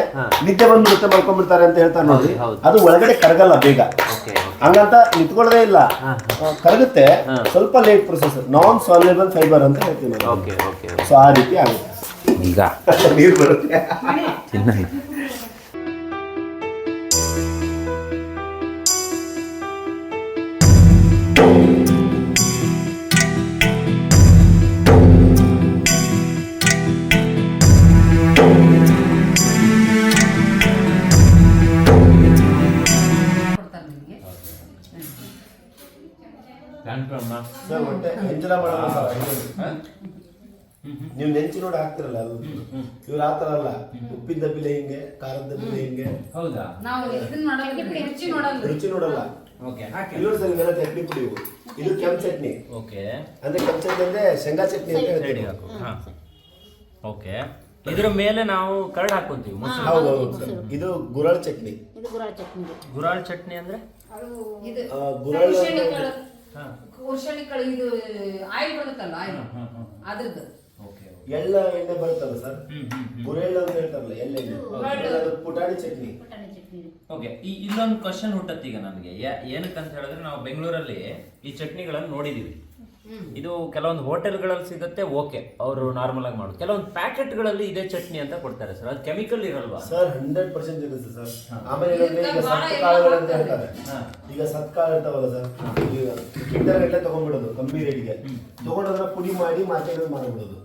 ನಿದ್ದೆ ಬಂದ್ಬಿಡುತ್ತೆ ಮಲ್ಕೊಂಡ್ಬಿಡ್ತಾರೆ ಅಂತ ಹೇಳ್ತಾರೆ ನೋಡಿ. ಹೌದು. ಅದು ಒಳಗಡೆ ಕರಗಲ್ಲ ಬೇಗ. ಹಂಗಂತ ನಿಂತ್ಕೊಳ್ಳೋದೇ ಇಲ್ಲ. ಕರಗುತ್ತೆ. ಸ್ವಲ್ಪ late process non soluble fibre ಅಂತ ಹೇಳ್ತೀನಿ ಸೊ ಆ ರೀತಿ ಆಗುತ್ತೆ. ಈಗ. ನೀರು ಬರುತ್ತೆ. ತಿನ್ನೋಣ ಕೊಡ್ತಾರೆ ನಿಮಗೆ ಥ್ಯಾಂಕ್ ಯು ಅಮ್ಮ ಸರ್ ಹೊಟ್ಟೆ ಹೆಂಚಲ ಮಾಡೋದು ಸರ್ ನೀವು ನೆಂಚಿ ನೋಡಿ ಹಾಕ್ತಿರಲ್ಲ ಅದು ಇವ್ರು ಆ ಥರ ಅಲ್ಲ. ಉಪ್ಪಿನ ದಬ್ಬಿಲೆ ಹಿಂಗೆ ಖಾರದ ದಬ್ಬಿಲೆ ಹಿಂಗೆ? ಹೌದಾ? ನಾವು ಇದನ್ನ ನೋಡಲ್ಲ ರುಚಿ ನೋಡಲ್ಲ. ರುಚಿ ನೋಡಲ್ಲ. ಓಕೆ ಹಾಕಿ. ಇಲ್ಲಿ ಸರ್ ಇವೆಲ್ಲ ಚಟ್ನಿ ಪುಡಿ ಇದು ಕೆಂಪು ಚಟ್ನಿ. ಓಕೆ. ಅಂದ್ರೆ ಕೆಂಪು ಚಟ್ನಿ ಅಂದ್ರೆ ಶೇಂಗಾ ಚಟ್ನಿ ಅಂತ ರೆಡಿ ಹೇಳ್ತೀವಿ ಹಾಕು. ಹಾ. ಓಕೆ. ಇದರ ಮೇಲೆ ನಾವು ಕರ್ಡ್ ಹಾಕೊಂತೀವಿ ಹೌದು ಹೌದು. ಸರ್ ಇದು ಗುರಳ್ ಚಟ್ನಿ. ಗುರಾಳ್ ಚಟ್ನಿ. ಅಂದ್ರೆ? ಇದು ಗುರಳ್ ಕುರ್ಶಣಿ ಹಾ. ಕುರ್ಶಣಿ ಇದು ಆಯಿಲ್ ಬರುತ್ತಲ್ಲ ಆಯಿಲ್. ಅದ್ರದ್ದು. ಎಳ್ಳ ಎಣ್ಣೆ ಬರುತ್ತಲ್ಲ ಸರ್ ಗುರೆಳ್ಳ ಅಂತ ಹೇಳ್ತಾರಲ್ಲ ಎಳ್ಳೆಣ್ಣೆ ಅದು ಪುಟಾಣಿ ಚಟ್ನಿ. ಓಕೆ ಈ ಇಲ್ಲೊಂದು ಕ್ವಶನ್ ಹುಟ್ಟತ್ತೀಗ ಈಗ ನನಗೆ ಏನಕ್ಕಂತ ಹೇಳಿದ್ರೆ ನಾವು ಬೆಂಗಳೂರಲ್ಲಿ ಈ ಚಟ್ನಿಗಳನ್ನು ನೋಡಿದೀವಿ. ಇದು ಕೆಲವೊಂದು ಹೋಟೆಲ್ಗಳಲ್ಲಿ ಸಿಗುತ್ತೆ ಓಕೆ. ಅವರು ನಾರ್ಮಲ್ ಆಗಿ ಮಾಡೋದು. ಕೆಲವೊಂದು ಪ್ಯಾಕೆಟ್ಗಳಲ್ಲಿ ಇದೇ ಚಟ್ನಿ ಅಂತ ಕೊಡ್ತಾರೆ ಸರ್. ಅದು ಕೆಮಿಕಲ್ ಇರಲ್ವಾ? ಸರ್ ಹಂಡ್ರೆಡ್ ಪರ್ಸೆಂಟ್ ಇರುತ್ತೆ ಸರ್. ಆಮೇಲೆ ಏನಂದ್ರೆ ಈಗ ಸತ್ ಕಾಳುಗಳು ಅಂತ ಹೇಳ್ತಾರೆ. ಈಗ ಸತ್ ಕಾಳು ಇರ್ತಾವಲ್ಲ ಸರ್ ಈಗ ಕಿಂಡರ್ ಗಟ್ಟಲೆ ತಗೊಂಡ್ಬಿಡೋದು ಕಮ್ಮಿ ರೇಟ್ಗೆ ತಗೊಂಡೋದ್ರ ಪುಡಿ ಮಾಡಿ ಮಾರ್ಕೆಟ್ ಮಾಡಿಬಿಡೋದು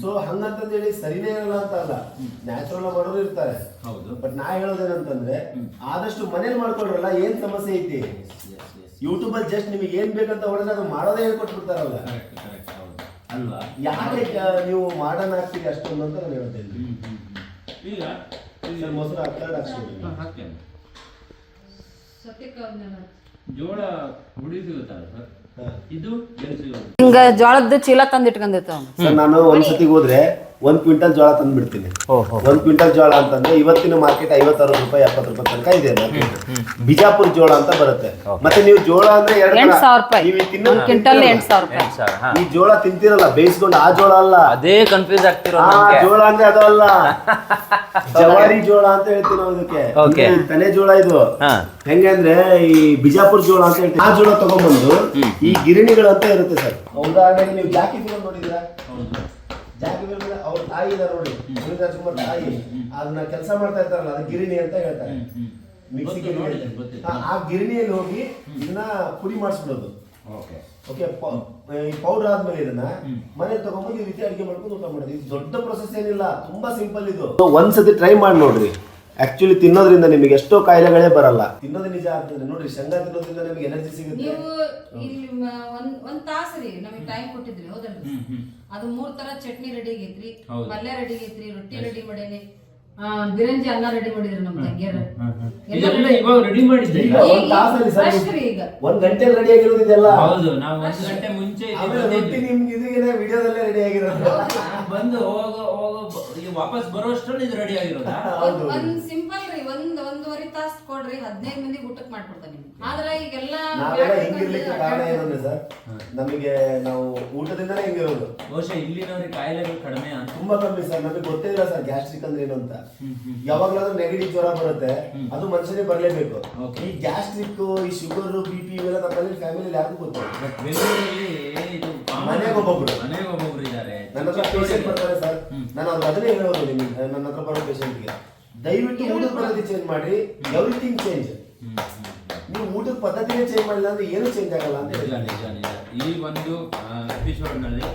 ಸೊ ಹಂಗಂತಂದೇಳಿ ಸರಿನೇ ಇರಲ್ಲ ಅಂತ ಅಲ್ಲ. ನ್ಯಾಚುರಲ್ ಮಾಡೋರು ಇರ್ತಾರೆ. ಹೌದು. ಬಟ್ ನಾ ಹೇಳೋದೇನಂತಂದ್ರೆ ಆದಷ್ಟು ಮನೇಲಿ ಮಾಡ್ಕೊಳ್ರಲ್ಲ ಏನ್ ಸಮಸ್ಯೆ ಐತಿ? ಯೂಟ್ಯೂಬ್ ಅಲ್ಲಿ ಜಸ್ಟ್ ನಿಮಗೆ ಏನ್ ಬೇಕಂತ ಹೊಡೆದ್ರೆ ಅದು ಮಾಡೋದೇ ಹೇಳ್ಕೊಟ್ಬಿಡ್ತಾರಲ್ಲ. ಕರೆಕ್ಟ್ ಕರೆಕ್ಟ್ ಹೌದು. ಅಲ್ವಾ? ಯಾಕೆ ನೀವು ಮಾಡನ್ ಹಾಕ್ತೀರಿ ಅಷ್ಟೊಂದು ಅಂತ ನಾನು ಹೇಳ್ತೇನೆ ಈಗ ಸರ್ ಮೊಸರು ಹಾಕ್ತಾರೆ ಹಾಕ್ತೇನೆ. ಅವ್ನ ಜೋಳ ಹುಡಿ ಸಿಗುತ್ತಲ್ಲ ಸರ್? ಇದು ಎಲ್ಲಿ ಸಿಗೋದು ಹಿಂಗ ಜೋಳದ ಚೀಲ ತಂದಿಟ್ಕೊಂಡಿತ್ತು ಸರ್ ನಾನು ಒಂದ್ಸತಿ ಹೋದ್ರೆ ಒಂದ್ ಕ್ವಿಂಟಲ್ ಜೋಳ ತಂದ್ಬಿಡ್ತೀನಿ. ಒಂದ್ ಕ್ವಿಂಟಲ್ ಜೋಳ ಅಂತಂದ್ರೆ ಇವತ್ತಿನ ಮಾರ್ಕೆಟ್ ಐವತ್ತಾರು ರೂಪಾಯಿ ಎಪ್ಪತ್ತು ರೂಪಾಯಿ ತನಕ ಇದೆ ಬಿಜಾಪುರ್ ಬಿಜಾಪುರ ಜೋಳ ಅಂತ ಬರುತ್ತೆ. ಮತ್ತೆ ನೀವು ಜೋಳ ಅಂದ್ರೆ ಎರಡು. ಸಾವಿರ ರೂಪಾಯಿ. ನೀವು ಈ ತಿನ್ನೋ ಕ್ವಿಂಟಲ್ ಎಂಟು ಸಾವಿರ ರೂಪಾಯಿ. ಎಂಟ್ ಸಾವಿರ, ಹಾ. ಈ ಜೋಳ ತಿಂತಿರಲ್ಲ ಬೇಯಿಸ್ಕೊಂಡು ಆ ಜೋಳ ಅಲ್ಲ. ಅದೇ ಕನ್ಫ್ಯೂಸ್ ಆಗ್ತಿರೋ ಜೋಳ ಅಂದ್ರೆ ಅದು ಅಲ್ಲ. ಜವಾರಿ ಜೋಳ ಅಂತ ಹೇಳ್ತೀವಿ ನಾವು ಇದಕ್ಕೆ. ತಲೆ ಜೋಳ ಇದು. ಹಾ. ಹೆಂಗೆ ಅಂದ್ರೆ ಈ ಬಿಜಾಪುರ ಜೋಳ ಅಂತ ಹೇಳ್ತೀವಿ. ಆ ಜೋಳ ತಗೊಂಡ್ಬಂದು ಈ ಗಿರಣಿಗಳು ಅಂತ ಇರುತ್ತೆ ಸರ್. ಹೌದಾ? ನೀವು ಜಾಕಿ ಫಿಲ್ಮ್ ನೋಡಿದ್ರ ಫಿಲ್ಮ್ ಅವ್ರ ತಾಯಿ ಇದಾರೆ ನೋಡಿ ಪುನೀತ್ ರಾಜ್ಕುಮಾರ್ ತಾಯಿ ಅದನ್ನ ಕೆಲಸ ಮಾಡ್ತಾ ಇರ್ತಾರಲ್ಲ ಅದು ಗಿರಣಿ ಅಂತ ಹೇಳ್ತಾರೆ. ಮಿಕ್ಸಿ ಗಿರಣಿ ಆ- ಆ ಗಿರಣಿಯಲ್ಲಿ ಹೋಗಿ ಇದನ್ನ ಪುಡಿ ಮಾಡಿಸ್ಬಿಡೋದು. ಓಕೆ. ಓಕೆ ಪೌಡರ್ ಆದ್ಮೇಲೆ ಇದನ್ನ ಮನೆ ತಗೊಂಡ್ಬಂದು ಈ ರೀತಿ ಅಡಿಗೆ ಮಾಡ್ಕೊಂಡು ಊಟ ಮಾಡೋದು. ಇದು ದೊಡ್ಡ ಪ್ರೊಸೆಸ್ ಏನಿಲ್ಲ ತುಂಬಾ ಸಿಂಪಲ್ ಇದು. ಒಂದ್ಸತಿ ಟ್ರೈ ಮಾಡಿ ನೋಡ್ರಿ. ಆಕ್ಚುಲಿ ತಿನ್ನೋದ್ರಿಂದ ನಿಮಗೆ ಎಷ್ಟೋ ಕಾಯಿಲೆಗಳೇ ಬರಲ್ಲ. ತಿನ್ನೋದು ನಿಜ ಆಗ್ತದೆ. ನೋಡ್ರಿ ಶೇಂಗಾ ತಿನ್ನೋದ್ರಿಂದ ನಿಮಗೆ ಎನರ್ಜಿ ಸಿಗುತ್ತೆ. ನೀವು ಇಲ್ಲಿ ಮ- ಒಂದ್ ಒಂದ್ ತಾಸ್ ರೀ ನಮಗೆ ಟೈಮ್ ಕೊಟ್ಟಿದ್ರಿ ಹೌದಲ್ರಿ? ಅದು ಮೂರ್ ತರ ಚಟ್ನಿ ರೆಡಿ ಆಗೈತ್ರಿ ಪಲ್ಯ ರೆಡಿ ಆಗೈತ್ರಿ ರೊಟ್ಟಿ ರೆಡಿ ಮಾಡೇನಿ. ಆ, ಬಿರಂಜಿ ಅನ್ನ ರೆಡಿ ಮಾಡಿದ್ರಿ ನಮ್ ತಂಗಿಯರ. ಇದೆಲ್ಲ ಇವಾಗ ರೆಡಿ ಮಾಡಿದ್ದೆ. ಈಗ ಒಂದ್ ತಾಸಲ್ಲಿ ಸರ್ fresh ರೀ ಈಗ. ಒಂದ್ ಗಂಟೆ ರೆಡಿ ಆಗಿರೋದು ಇದೆಲ್ಲ. ಹೌದು ನಾವು ಒಂದು ಗಂಟೆ ಮುಂಚೆ ಇಲ್ಲಿ ಆಮೇಲೆ ರೊಟ್ಟಿ ಬಂದಿದ್ವಿ. ನಿಮ್ಗೆ ಇದೀಗ ವಿಡಿಯೋದಲ್ಲೇ ರೆಡಿ ಆಗಿರೋದು. ಬಂದು ಹೋಗೋ ಹೋಗೋ ವಾಪಸ್ ಬರೋಷ್ಟ್ರಲ್ಲಿ ಇದು ರೆಡಿ ಆಗಿರೋದಾ? ಒಂದ್- ಒಂದ್ ಸಿಂಪಲ್ ರೀ ಒಂದ್ ಒಂದೂವರೆ ತಾಸ್ ಕೊಡ್ರಿ ಹದಿನೈದು ಮಂದಿ ಊಟಕ್ ಮಾಡ್ಕೊಡ್ತಾನೆ ಆದ್ರೆ ಆದ್ರ ಈಗೆಲ್ಲ ನಾವೆಲ್ಲ ಹಿಂಗಿರ್ಲಿಕ್ಕೆ ಕಾರಣ ಏನಂದ್ರೆ ಸರ್ ನಮಗೆ ನಾವು ಊಟದಿಂದನೇ ಹಿಂಗಿರೋದು. ಬಹುಶಃ ಇಲ್ಲಿನವ್ರಿಗೆ ಕಾಯಿಲೆಗಳು ಕಡಿಮೆ ಅಂತ. ತುಂಬಾ ಕಮ್ಮಿ ಸರ್ ನಮಗೆ ಗೊತ್ತೇ ಇಲ್ಲ ಸರ್ ಗ್ಯಾಸ್ಟ್ರಿಕ್ ಅಂದ್ರೆ ಏನು ಅಂತ. ಯಾವಾಗ್ಲಾದ್ರೂ ನೆಗಡಿ ಜ್ವರ ಬರುತ್ತೆ ಅದು ಮನುಷ್ಯನೇ ಬರಲೇಬೇಕು. Okay. ಈ ಗ್ಯಾಸ್ಟ್ರಿಕ್ ಈ ಶುಗರ್ ಬಿ ಪಿ ಇವೆಲ್ಲ ನಮ್ಮಲ್ಲಿ ಫ್ಯಾಮಿಲಿ ಯಾರಿಗೂ ಗೊತ್ತಿಲ್ಲ. ಬಟ್ ಬೆಂಗಳೂರಲ್ಲಿ ಇದು. ಮನೆಗೆ ಒಬ್ಬೊಬ್ರು. ಮನೆಗೆ ಒಬ್ಬೊಬ್ರು ಇದ್ದಾರೆ. ನನ್ನ ಹತ್ರ ಪೇಷಂಟ್ ಬರ್ತಾರೆ ಸರ್. ನಾನು ಅವ್ರಿಗೆ ಅದನ್ನೇ ಹೇಳೋದು ನಿಮಗೆ. ನನ್ನ ಹತ್ರ ಬರೋ ಪೇಷಂಟ್ಗೆ ದಯವಿಟ್ಟು ಊಟದ ಪದ್ಧತಿ ಚೇಂಜ್ ಮಾಡಿ. ಎವ್ರಿಥಿಂಗ್ ಚೇಂಜ್ ನೀವು ಊಟದ ಪದ್ಧತಿನೇ ಚೇಂಜ್ ಮಾಡಿಲ್ಲ ಅಂದ್ರೆ ಏನು ಚೇಂಜ್ ಆಗಲ್ಲ ಅಂತ ಇಲ್ಲ ನಿಜ ನಿಜ. ಈ ಒಂದು ಎಪಿಸೋಡ್ನಲ್ಲಿ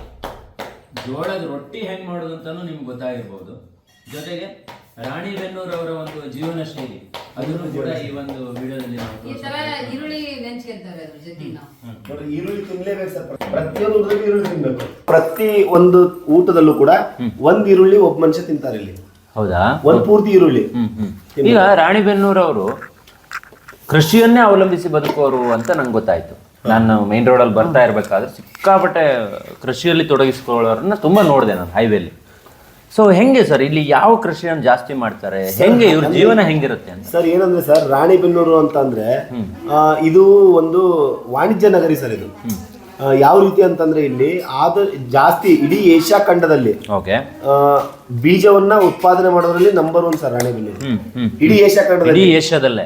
ಜೋಳದ ರೊಟ್ಟಿ ಹೆಂಗ್ ಮಾಡೋದು ಅಂತಾನು ನಿಮ್ಗೆ ಗೊತ್ತಾಗಿರ್ಬೋದು. ಜೊತೆಗೆ ರಾಣಿ ಬೆನ್ನೂರ್ ಅವರ ಒಂದು ಜೀವನ ಶೈಲಿ. ಅದನ್ನು ಕೂಡ ಈ ಒಂದು ವಿಡಿಯೋದಲ್ಲಿ ನಾವು ಈ ತರ ಈರುಳ್ಳಿ ನೆಂಚ್ಕೊಂತಾರೆ ಅದ್ರ ಜೊತೆಗೆ ನಾವು. ನೋಡಿ ಈರುಳ್ಳಿ ತಿನ್ಲೇಬೇಕು ಸರ್. ಪ್ರತಿಯೊಂದು ಊಟದಲ್ಲಿ ಈರುಳ್ಳಿ ತಿನ್ಬೇಕು. ಪ್ರತಿ ಒಂದು ಊಟದಲ್ಲೂ ಕೂಡ ಒಂದ್ ಈರುಳ್ಳಿ ಒಬ್ಬ ಮನುಷ್ಯ ತಿಂತಾರೆ ಇಲ್ಲಿ. ಹೌದಾ? ಒಂದ್ ಪೂರ್ತಿ ಈರುಳ್ಳಿ. ಈಗ ರಾಣಿ ಅವರು ಕೃಷಿಯನ್ನೇ ಅವಲಂಬಿಸಿ ಬದುಕೋರು ಅಂತ ನಂಗೆ ಗೊತ್ತಾಯ್ತು. ನಾನು ಮೇನ್ ರೋಡಲ್ಲಿ ಬರ್ತಾ ಇರ್ಬೇಕಾದ್ರೆ ಸಿಕ್ಕಾಪಟ್ಟೆ ಕೃಷಿಯಲ್ಲಿ ತೊಡಗಿಸ್ಕೊಳ್ಳೋರನ್ನ ತುಂಬಾ ನೋಡಿದೆ ನಾನು ಹೈವೇಲಿ ಸೊ ಹೆಂಗೆ ಸರ್? ಇಲ್ಲಿ ಯಾವ ಕೃಷಿಯನ್ನು ಜಾಸ್ತಿ ಮಾಡ್ತಾರೆ? ಹೆಂಗೆ ಇವ್ರ ಜೀವನ ಹೆಂಗಿರುತ್ತೆ ಅಂತ? ಸರ್ ಏನಂದ್ರೆ ಸರ್ ರಾಣಿಬೆನ್ನೂರು ಅಂತ ಅಂದ್ರೆ ಇದು ಒಂದು ವಾಣಿಜ್ಯ ನಗರಿ ಸರ್ ಇದು. ಯಾವ ರೀತಿ ಅಂತಂದ್ರೆ ಇಲ್ಲಿ ಆದ ಜಾಸ್ತಿ ಇಡೀ ಏಷ್ಯಾ ಖಂಡದಲ್ಲಿ ಬೀಜವನ್ನ ಉತ್ಪಾದನೆ ಮಾಡೋದ್ರಲ್ಲಿ ನಂಬರ್ ಒನ್ ಸರ್ ರಾಣಿಬೆನ್ನೂರು ಇಡೀ ಏಷ್ಯಾ ಖಂಡದಲ್ಲಿ. ಏಷ್ಯಾದಲ್ಲೇ?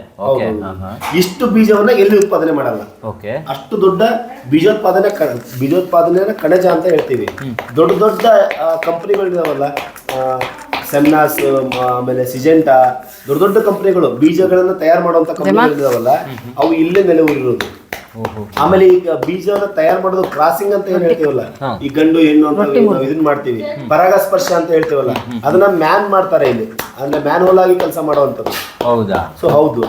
ಇಷ್ಟು ಬೀಜವನ್ನ ಎಲ್ಲಿ ಉತ್ಪಾದನೆ ಮಾಡಲ್ಲ. ಓಕೆ. ಅಷ್ಟು ದೊಡ್ಡ ಬೀಜೋತ್ಪಾದನೆ ಬೀಜೋತ್ಪಾದನೆ ಬೀಜೋತ್ಪಾದನೆಯ ಕಣಜ ಅಂತ ಹೇಳ್ತೀವಿ. ದೊಡ್ಡ ದೊಡ್ಡ ಕಂಪನಿಗಳಿದಾವಲ್ಲ ಸೆಮ್ನಾಸ್ ಆಮೇಲೆ ಸಿಜೆಂಟಾ ದೊಡ್ಡ ದೊಡ್ಡ ಕಂಪನಿಗಳು ಬೀಜಗಳನ್ನ ತಯಾರು ಮಾಡುವಂತ ಕಂಪನಿಗಳಿದಾವಲ್ಲ ಅವು ಇಲ್ಲೇ ನೆಲೆಯೂರಿರೋದು ಆಮೇಲೆ ಈಗ ಬೀಜವನ್ನ ತಯಾರು ಮಾಡೋದು ಕ್ರಾಸಿಂಗ್ ಅಂತ ಏನ್ ಹೇಳ್ತೀವಲ್ಲ ಈ ಗಂಡು ಹೆಣ್ಣು ಅಂತ ನಾವು ಇದನ್ನ ಮಾಡ್ತೀವಿ. ಪರಾಗಸ್ಪರ್ಶ ಅಂತ ಹೇಳ್ತೀವಲ್ಲ ಅದನ್ನ ಮ್ಯಾನ್ ಮಾಡ್ತಾರೆ ಇಲ್ಲಿ. ಅಂದ್ರೆ ಮ್ಯಾನ್ಹೋಲ್ ಆಗಿ ಕೆಲಸ ಮಾಡುವಂತದ್ದು ಹೌದಾ? ಸೊ ಹೌದು.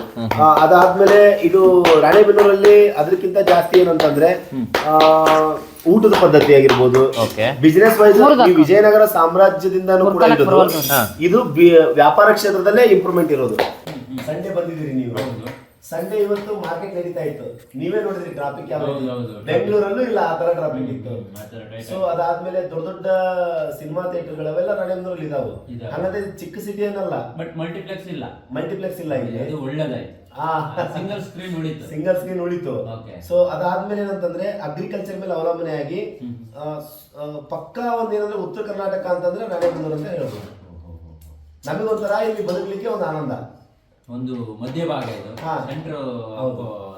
ಅದಾದ್ಮೇಲೆ ಇದು ರಾಣೆಬೆನ್ನೂರಲ್ಲಿ ಅದಕ್ಕಿಂತ ಜಾಸ್ತಿ ಏನಂತಂದ್ರೆ ಆ, ಊಟದ ಪದ್ಧತಿ ಆಗಿರ್ಬೋದು ಓಕೆ ಬಿಸಿನೆಸ್ ವೈಸ್ ಈ ವಿಜಯನಗರ ಸಾಮ್ರಾಜ್ಯದಿಂದನೂ ಕೂಡ ಇದು ವ್ಯಾಪಾರ ಕ್ಷೇತ್ರದಲ್ಲೇ ಇಂಪ್ರೂವ್ಮೆಂಟ್ ಇರೋದು. ಸಂಜೆ ಬಂದಿದ್ದೀರಿ ನೀವು. ಸಂಡೇ ಇವತ್ತು ಮಾರ್ಕೆಟ್ ನಡೀತಾ ಇತ್ತು. ನೀವೇ ನೋಡಿದ್ರಿ ಟ್ರಾಫಿಕ್ ಯಾವ ಹೌದು, ಹೌದು. ಬೆಂಗಳೂರಲ್ಲೂ ಇಲ್ಲ ಆ ತರ ಟ್ರಾಫಿಕ್ ಇತ್ತು. ಸೊ ಅದಾದ್ಮೇಲೆ ದೊಡ್ಡ ದೊಡ್ಡ ಸಿನಿಮಾ ಥಿಯೇಟರ್ಗಳು ಅವೆಲ್ಲ ರಾಣೆಬೆನ್ನೂರಲ್ಲಿ ಇದಾವು. ಇದಾವೆ. ಹಂಗಂದ್ರೆ ಚಿಕ್ಕ ಸಿಟಿ ಏನಲ್ಲ ಬಟ್ ಮಲ್ಟಿಪ್ಲೆಕ್ಸ್ ಇಲ್ಲ. ಮಲ್ಟಿಪ್ಲೆಕ್ಸ್ ಇಲ್ಲ ಇಲ್ಲಿ. ಅದು ಒಳ್ಳೇದಾಯ್ತು. ಆ ಸಿಂಗಲ್ ಸ್ಕ್ರೀನ್ ಉಳಿತು. ಸಿಂಗಲ್ ಸ್ಕ್ರೀನ್ ಉಳಿತು. Okay. ಸೊ ಅದಾದ್ಮೇಲೆ ಏನಂತಂದ್ರೆ ಅಗ್ರಿಕಲ್ಚರ್ ಮೇಲೆ ಅವಲಂಬನೆ ಆಗಿ ಆ, ಸ್- ಆ, ಪಕ್ಕಾ ಒಂದ್ ಏನಂದ್ರೆ ಉತ್ತರ ಕರ್ನಾಟಕ ಅಂತಂದ್ರೆ ರಾಣೆಬೆನ್ನೂರು ಅಂತ ಹೇಳ್ಬೋದು. ನಮಗೊಂಥರ ಇಲ್ಲಿ ಬದುಕಲಿಕ್ಕೆ ಒಂದು ಆನಂದ. ಒಂದು ಮಧ್ಯಭಾಗ ಇದು ಹಾ. ಸೆಂಟ್ರ್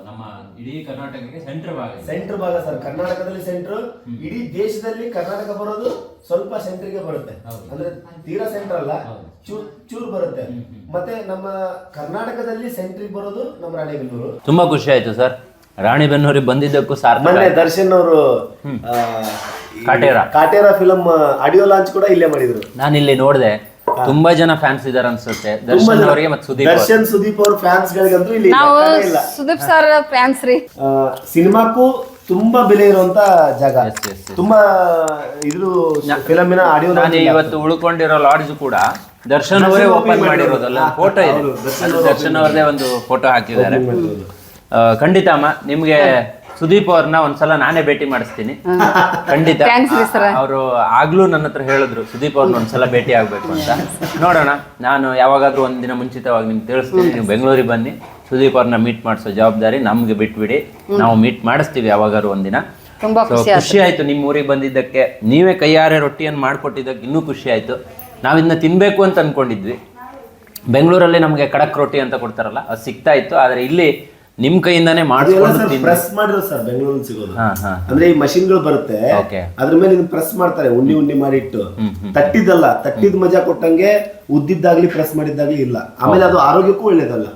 ನಮ್ಮ ಇಡೀ ಕರ್ನಾಟಕಕ್ಕೆ ಸೆಂಟರ್ ಭಾಗ ಇದು. ಸೆಂಟ್ರ್ ಭಾಗ ಸರ್ ಕರ್ನಾಟಕದಲ್ಲಿ ಸೆಂಟ್ರ್ ಇಡೀ ದೇಶದಲ್ಲಿ ಕರ್ನಾಟಕ ಬರೋದು ಸ್ವಲ್ಪ ಸೆಂಟ್ರಿಗೆ ಬರುತ್ತೆ ಹೌದು. ಅಂದ್ರೆ ತೀರಾ ಸೆಂಟ್ರ್ ಅಲ್ಲ ಹೌದು. ಚೂರ್ ಚೂರ್ ಬರುತ್ತೆ ಮತ್ತೆ ನಮ್ಮ ಕರ್ನಾಟಕದಲ್ಲಿ ಸೆಂಟ್ರಿಗೆ ಬರೋದು ನಮ್ಮ ರಾಣಿಬೆನ್ನೂರು ತುಂಬಾ ಖುಷಿ ಆಯ್ತು ಸರ್ ರಾಣಿಬೆನ್ನೂರಿಗೆ ಬಂದಿದ್ದಕ್ಕೂ ಸಾರ್ಥಕ ಮೊನ್ನೆ ಆಯ್ತು. ದರ್ಶನ್ ಅವರು Kaatera. Kaatera film audio launch ಕೂಡ ಇಲ್ಲೇ ಮಾಡಿದ್ರು ನಾನು ಇಲ್ಲಿ ನೋಡಿದೆ ತುಂಬಾ ಜನ ಫ್ಯಾನ್ಸ್ ಇದಾರೆ ಅನ್ಸುತ್ತೆ. ದರ್ಶನ್ ಅವರಿಗೆ ಮತ್ತೆ ಸುದೀಪ್ ಅವ್ರಿಗೆ. ದರ್ಶನ್ ಸುದೀಪ್ ಅವ್ರ ಫ್ಯಾನ್ಸ್ ಗಳಿಗಂತೂ ಇಲ್ಲಿ ನಾವು ಲೆಕ್ಕನೇ ಇಲ್ಲ. ಸುದೀಪ್ ಸರ್ ಫ್ಯಾನ್ಸ್ ರೀ. ಆ, ಸಿನಿಮಾಕ್ಕೂ ತುಂಬಾ ಬೆಲೆ ಇರುವಂತ ಜಾಗ. Yes, yes, yes. ತುಂಬಾ ಇದ್ರು ಫಿಲಮಿನ ಆಡಿಯೋ ನಾನು ಇವತ್ತು ಉಳ್ಕೊಂಡಿರೋ ಲಾಡ್ಜ್ ಕೂಡ ದರ್ಶನ್ ಅವರೇ ದರ್ಶನ್ ಓಪನ್ ಮಾಡಿರೋದಲ್ಲ ಮಾಡಿರೋದು. ಫೋಟೋ ಇದೆ. ಹೌದು, ದರ್ಶನ್ ಅವರದೇ ಅವ್ರು ದರ್ಶನ್ ಅವ್ರದೇ ಒಂದು ಫೋಟೋ ಹಾಕಿದ್ದಾರೆ. ಆ, ಖಂಡಿತ ಅಮ್ಮ ನಿಮ್ಗೆ ಸುದೀಪ್ ಅವ್ರನ್ನ ಒಂದ್ಸಲ ನಾನೇ ಭೇಟಿ ಮಾಡಿಸ್ತೀನಿ. ಖಂಡಿತ. Thanks ರೀ sir. ಅವರು ಆಗ್ಲೂ ನನ್ನ ಹತ್ರ ಹೇಳಿದ್ರು ಸುದೀಪ್ ಅವ್ರನ್ನ ಒಂದ್ಸಲ ಭೇಟಿ ಆಗ್ಬೇಕು ಅಂತ. ನೋಡೋಣ ನಾನು ಯಾವಾಗಾದ್ರೂ ಒಂದಿನ ಮುಂಚಿತವಾಗಿ ನಿಮ್ಗೆ ತಿಳಿಸ್ತೀನಿ. ನೀವು ಬೆಂಗಳೂರಿಗೆ ಬನ್ನಿ ಸುದೀಪ್ ಅವ್ರನ್ನ ಮೀಟ್ ಮಾಡಿಸೋ ಜವಾಬ್ದಾರಿ ನಮ್ಗೆ ಬಿಟ್ಬಿಡಿ. ನಾವು ಮೀಟ್ ಮಾಡಿಸ್ತೀವಿ ಯಾವಾಗಾದ್ರೂ ಒಂದಿನ ತುಂಬಾ So, ಖುಷಿ ಖುಷಿ ಆಯ್ತು ನಿಮ್ಮ ಊರಿಗೆ ಬಂದಿದ್ದಕ್ಕೆ. ನೀವೇ ಕೈಯಾರೆ ರೊಟ್ಟಿಯನ್ನು ಮಾಡ್ಕೊಟ್ಟಿದ್ದಕ್ಕೆ ಇನ್ನೂ ಖುಷಿ ಆಯ್ತು. ನಾವಿನ್ನ ತಿನ್ಬೇಕು ಅಂತ ಅನ್ಕೊಂಡಿದ್ವಿ. ಬೆಂಗಳೂರಲ್ಲಿ ನಮಗೆ ಖಡಕ್ ರೊಟ್ಟಿ ಅಂತ ಕೊಡ್ತಾರಲ್ಲ ಅದು ಸಿಗ್ತಾ ಇತ್ತು. ಆದರೆ ಇಲ್ಲಿ ನಿಮ್ ಕೈಯಿಂದಾನೇ ಮಾಡಿಸ್ಕೊಂಡು ತಿಂದ್ವಿ ಪ್ರೆಸ್ ಮಾಡಿರೋ ಸರ್ ಬೆಂಗಳೂರಲ್ಲಿ ಸಿಗೋದು. ಅಂದ್ರೆ ಈ ಮಷಿನ್ಗಳು ಬರುತ್ತೆ ಅದ್ರ ಮೇಲೆ ಪ್ರೆಸ್ ಮಾಡ್ತಾರೆ ಉಂಡಿ ಉಂಡಿ ಮಾಡಿಟ್ಟು. ತಟ್ಟಿದ್ದಲ್ಲ ತಟ್ಟಿದ ಮಜಾ ಕೊಟ್ಟಂಗೆ ಉದ್ದಿದ್ದಾಗ್ಲಿ ಪ್ರೆಸ್ ಮಾಡಿದ್ದಾಗ್ಲಿ ಇಲ್ಲ. ಆಮೇಲೆ ಅದು ಆರೋಗ್ಯಕ್ಕೂ ಒಳ್ಳೇದಲ್ಲ.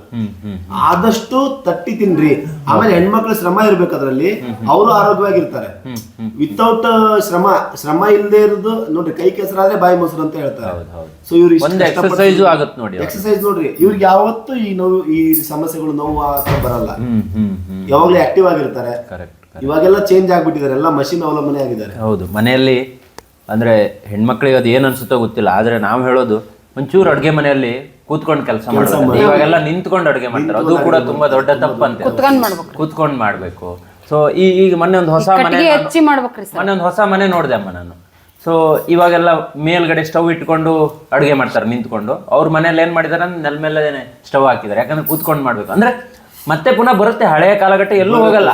ಆದಷ್ಟು ತಟ್ಟಿ ತಿನ್ರಿ. ಆಮೇಲೆ ಹೆಣ್ಮಕ್ಳು ಶ್ರಮ ಇರ್ಬೇಕು ಅದ್ರಲ್ಲಿ. ಅವರು ಆರೋಗ್ಯವಾಗಿರ್ತಾರೆ. ವಿತೌಟ್ ಶ್ರಮ ಶ್ರಮ ಇಲ್ಲದೆ ಇರೋದು ನೋಡ್ರಿ ಕೈ ಕೆಸರಾದ್ರೆ ಬಾಯಿ ಮೊಸರು ಅಂತ ಹೇಳ್ತಾರೆ. ಸೊ ಇವ್ರು ಎಕ್ಸರ್ಸೈಸು ಆಗತ್ತೆ ನೋಡಿ ಅವ್ರಿಗೆ. ಎಕ್ಸರ್ಸೈಸ್ ನೋಡ್ರಿ. ಇವ್ರಿಗೆ ಯಾವತ್ತೂ ಈ ನೋವು ಈ ಸಮಸ್ಯೆಗಳು ನೋವು ಬರಲ್ಲ. ಹ್ಮ್ ಹ್ಮ್ ಹ್ಮ್ ಯಾವಾಗ್ಲೂ ಆಕ್ಟಿವ್ ಆಗಿರ್ತಾರೆ. ಕರೆಕ್ಟ್ ಇವಾಗೆಲ್ಲ ಚೇಂಜ್ ಆಗ್ಬಿಟ್ಟಿದ್ದಾರೆ. ಎಲ್ಲ ಮಷಿನ್ ಅವಲಂಬನೆ ಆಗಿದ್ದಾರೆ. ಹೌದು ಮನೆಯಲ್ಲಿ ಅಂದ್ರೆ ಹೆಣ್ಮಕ್ಳಿಗೆ ಅದು ಏನ್ ಅನ್ಸುತ್ತೋ ಗೊತ್ತಿಲ್ಲ. ಆದ್ರೆ ನಾವು ಹೇಳೋದು ಒಂಚೂರು ಅಡುಗೆ ಮನೆಯಲ್ಲಿ ಕೂತ್ಕೊಂಡು ಕೆಲಸ ಮಾಡ್ತಾರೆ ಇವಾಗೆಲ್ಲ ನಿಂತ್ಕೊಂಡು ಅಡುಗೆ ಮಾಡ್ತಾರೆ. ಅದು ಕೂಡ ತುಂಬಾ ದೊಡ್ಡ ತಪ್ಪಂತೆ ಕುತ್ಕೊಂಡ್ ಮಾಡ್ಬೇಕು. ಕೂತ್ಕೊಂಡು ಮಾಡ್ಬೇಕು. ಸೊ ಈ ಈಗ ಮೊನ್ನೆ ಒಂದು ಹೊಸ ಮನೆ ಮೊನ್ನೆ ಒಂದು ಹೊಸ ಮನೆ ನೋಡಿದೆ ಅಮ್ಮ ನಾನು. ಸೊ ಇವಾಗೆಲ್ಲ ಮೇಲ್ಗಡೆ ಸ್ಟವ್ ಇಟ್ಕೊಂಡು ಅಡುಗೆ ಮಾಡ್ತಾರೆ ನಿಂತ್ಕೊಂಡು. ಅವ್ರ ಮನೇಲಿ ಏನ್ ಮಾಡಿದಾರೆ ಅಂದ್ರೆ ನೆಲ ಮೇಲೆ ಸ್ಟವ್ ಹಾಕಿದ್ದಾರೆ. ಯಾಕಂದ್ರೆ ಕೂತ್ಕೊಂಡು ಮಾಡ್ಬೇಕು. ಅಂದ್ರೆ ಮತ್ತೆ ಪುನಃ ಬರುತ್ತೆ ಹಳೆಯ ಕಾಲಘಟ್ಟ ಎಲ್ಲೂ ಹೋಗಲ್ಲ.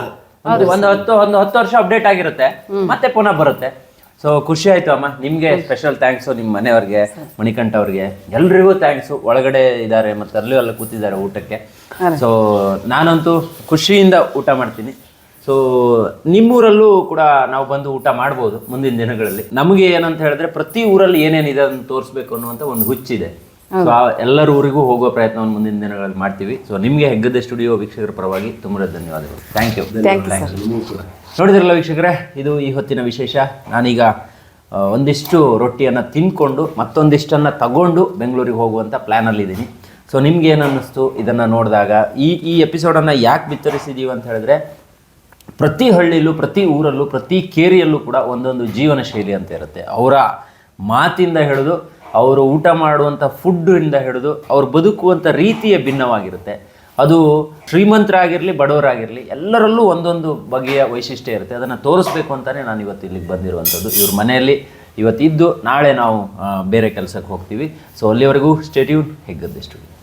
ಒಂದು ಒಂದು ಹತ್ತು ಒಂದು ಹತ್ತು ವರ್ಷ ಅಪ್ಡೇಟ್ ಆಗಿರುತ್ತೆ. ಮತ್ತೆ ಪುನಃ ಬರುತ್ತೆ. ಸೊ ಖುಷಿ ಆಯ್ತು ಅಮ್ಮ. ನಿಮ್ಗೆ ಸ್ಪೆಷಲ್ ಥ್ಯಾಂಕ್ಸ್ ನಿಮ್ಮ ಮನೆಯವ್ರಿಗೆ ಮಣಿಕಂಠ ಅವ್ರಿಗೆ. ಎಲ್ರಿಗೂ ಥ್ಯಾಂಕ್ಸ್ ಒಳಗಡೆ ಇದ್ದಾರೆ ಮತ್ತೆ ಅಲ್ಲೂ ಅಲ್ಲಿ ಕೂತಿದ್ದಾರೆ ಊಟಕ್ಕೆ. ಸೊ ನಾನಂತೂ ಖುಷಿಯಿಂದ ಊಟ ಮಾಡ್ತೀನಿ. ಸೊ ನಿಮ್ಮೂರಲ್ಲೂ ಕೂಡ ನಾವು ಬಂದು ಊಟ ಮಾಡ್ಬೋದು ಮುಂದಿನ ದಿನಗಳಲ್ಲಿ. ನಮಗೆ ಏನಂತ ಹೇಳಿದ್ರೆ ಪ್ರತಿ ಊರಲ್ಲಿ ಏನೇನಿದೆ ಅದನ್ನು ತೋರಿಸ್ಬೇಕು ಅನ್ನುವಂಥ ಒಂದು ಹುಚ್ಚಿದೆ. ಸೊ ಆ ಎಲ್ಲರ ಊರಿಗೂ ಹೋಗೋ ಪ್ರಯತ್ನವನ್ನು ಮುಂದಿನ ದಿನಗಳಲ್ಲಿ ಮಾಡ್ತೀವಿ. ಸೊ ನಿಮಗೆ ಹೆಗ್ಗದೆ ಸ್ಟುಡಿಯೋ ವೀಕ್ಷಕರ ಪರವಾಗಿ ತುಂಬ ಧನ್ಯವಾದಗಳು. ಥ್ಯಾಂಕ್ ಯು ನೋಡಿದ್ರಲ್ಲ ವೀಕ್ಷಕರೇ ಇದು ಈ ಹೊತ್ತಿನ ವಿಶೇಷ. ನಾನೀಗ ಒಂದಿಷ್ಟು ರೊಟ್ಟಿಯನ್ನು ತಿಂದ್ಕೊಂಡು ಮತ್ತೊಂದಿಷ್ಟನ್ನು ತಗೊಂಡು ಬೆಂಗಳೂರಿಗೆ ಹೋಗುವಂಥ ಪ್ಲ್ಯಾನಲ್ಲಿದ್ದೀನಿ ಸೊ ನಿಮ್ಗೆ ಏನು ಅನ್ನಿಸ್ತು? ಇದನ್ನು ನೋಡಿದಾಗ ಈ ಈ ಎಪಿಸೋಡನ್ನು ಯಾಕೆ ಬಿತ್ತರಿಸಿದ್ದೀವಿ ಅಂತ ಹೇಳಿದ್ರೆ ಪ್ರತಿ ಹಳ್ಳಿಯಲ್ಲೂ ಪ್ರತಿ ಊರಲ್ಲೂ ಪ್ರತಿ ಕೇರಿಯಲ್ಲೂ ಕೂಡ ಒಂದೊಂದು ಜೀವನ ಶೈಲಿ ಅಂತ ಇರುತ್ತೆ. ಅವರ ಮಾತಿಂದ ಹಿಡಿದು ಅವರು ಊಟ ಮಾಡುವಂಥ ಫುಡ್ಡಿಂದ ಹಿಡಿದು ಅವ್ರು ಬದುಕುವಂಥ ರೀತಿಯೇ ಭಿನ್ನವಾಗಿರುತ್ತೆ. ಅದು ಶ್ರೀಮಂತರಾಗಿರಲಿ, ಬಡವರಾಗಿರಲಿ, ಎಲ್ಲರಲ್ಲೂ ಒಂದೊಂದು ಬಗೆಯ ವೈಶಿಷ್ಟ್ಯ ಇರುತ್ತೆ. ಅದನ್ನು ತೋರಿಸ್ಬೇಕು ಅಂತಲೇ ನಾನು ಇವತ್ತು ಇಲ್ಲಿಗೆ ಬಂದಿರುವಂಥದ್ದು. ಇವ್ರ ಮನೆಯಲ್ಲಿ ಇವತ್ತಿದ್ದು ನಾಳೆ ನಾವು ಬೇರೆ ಕೆಲಸಕ್ಕೆ ಹೋಗ್ತೀವಿ. ಸೊ ಅಲ್ಲಿವರೆಗೂ ಸ್ಟೇಟ್ಯೂನ್ ಹೆಗ್ಗದ್ದೆ ಸ್ಟುಡಿಯೋ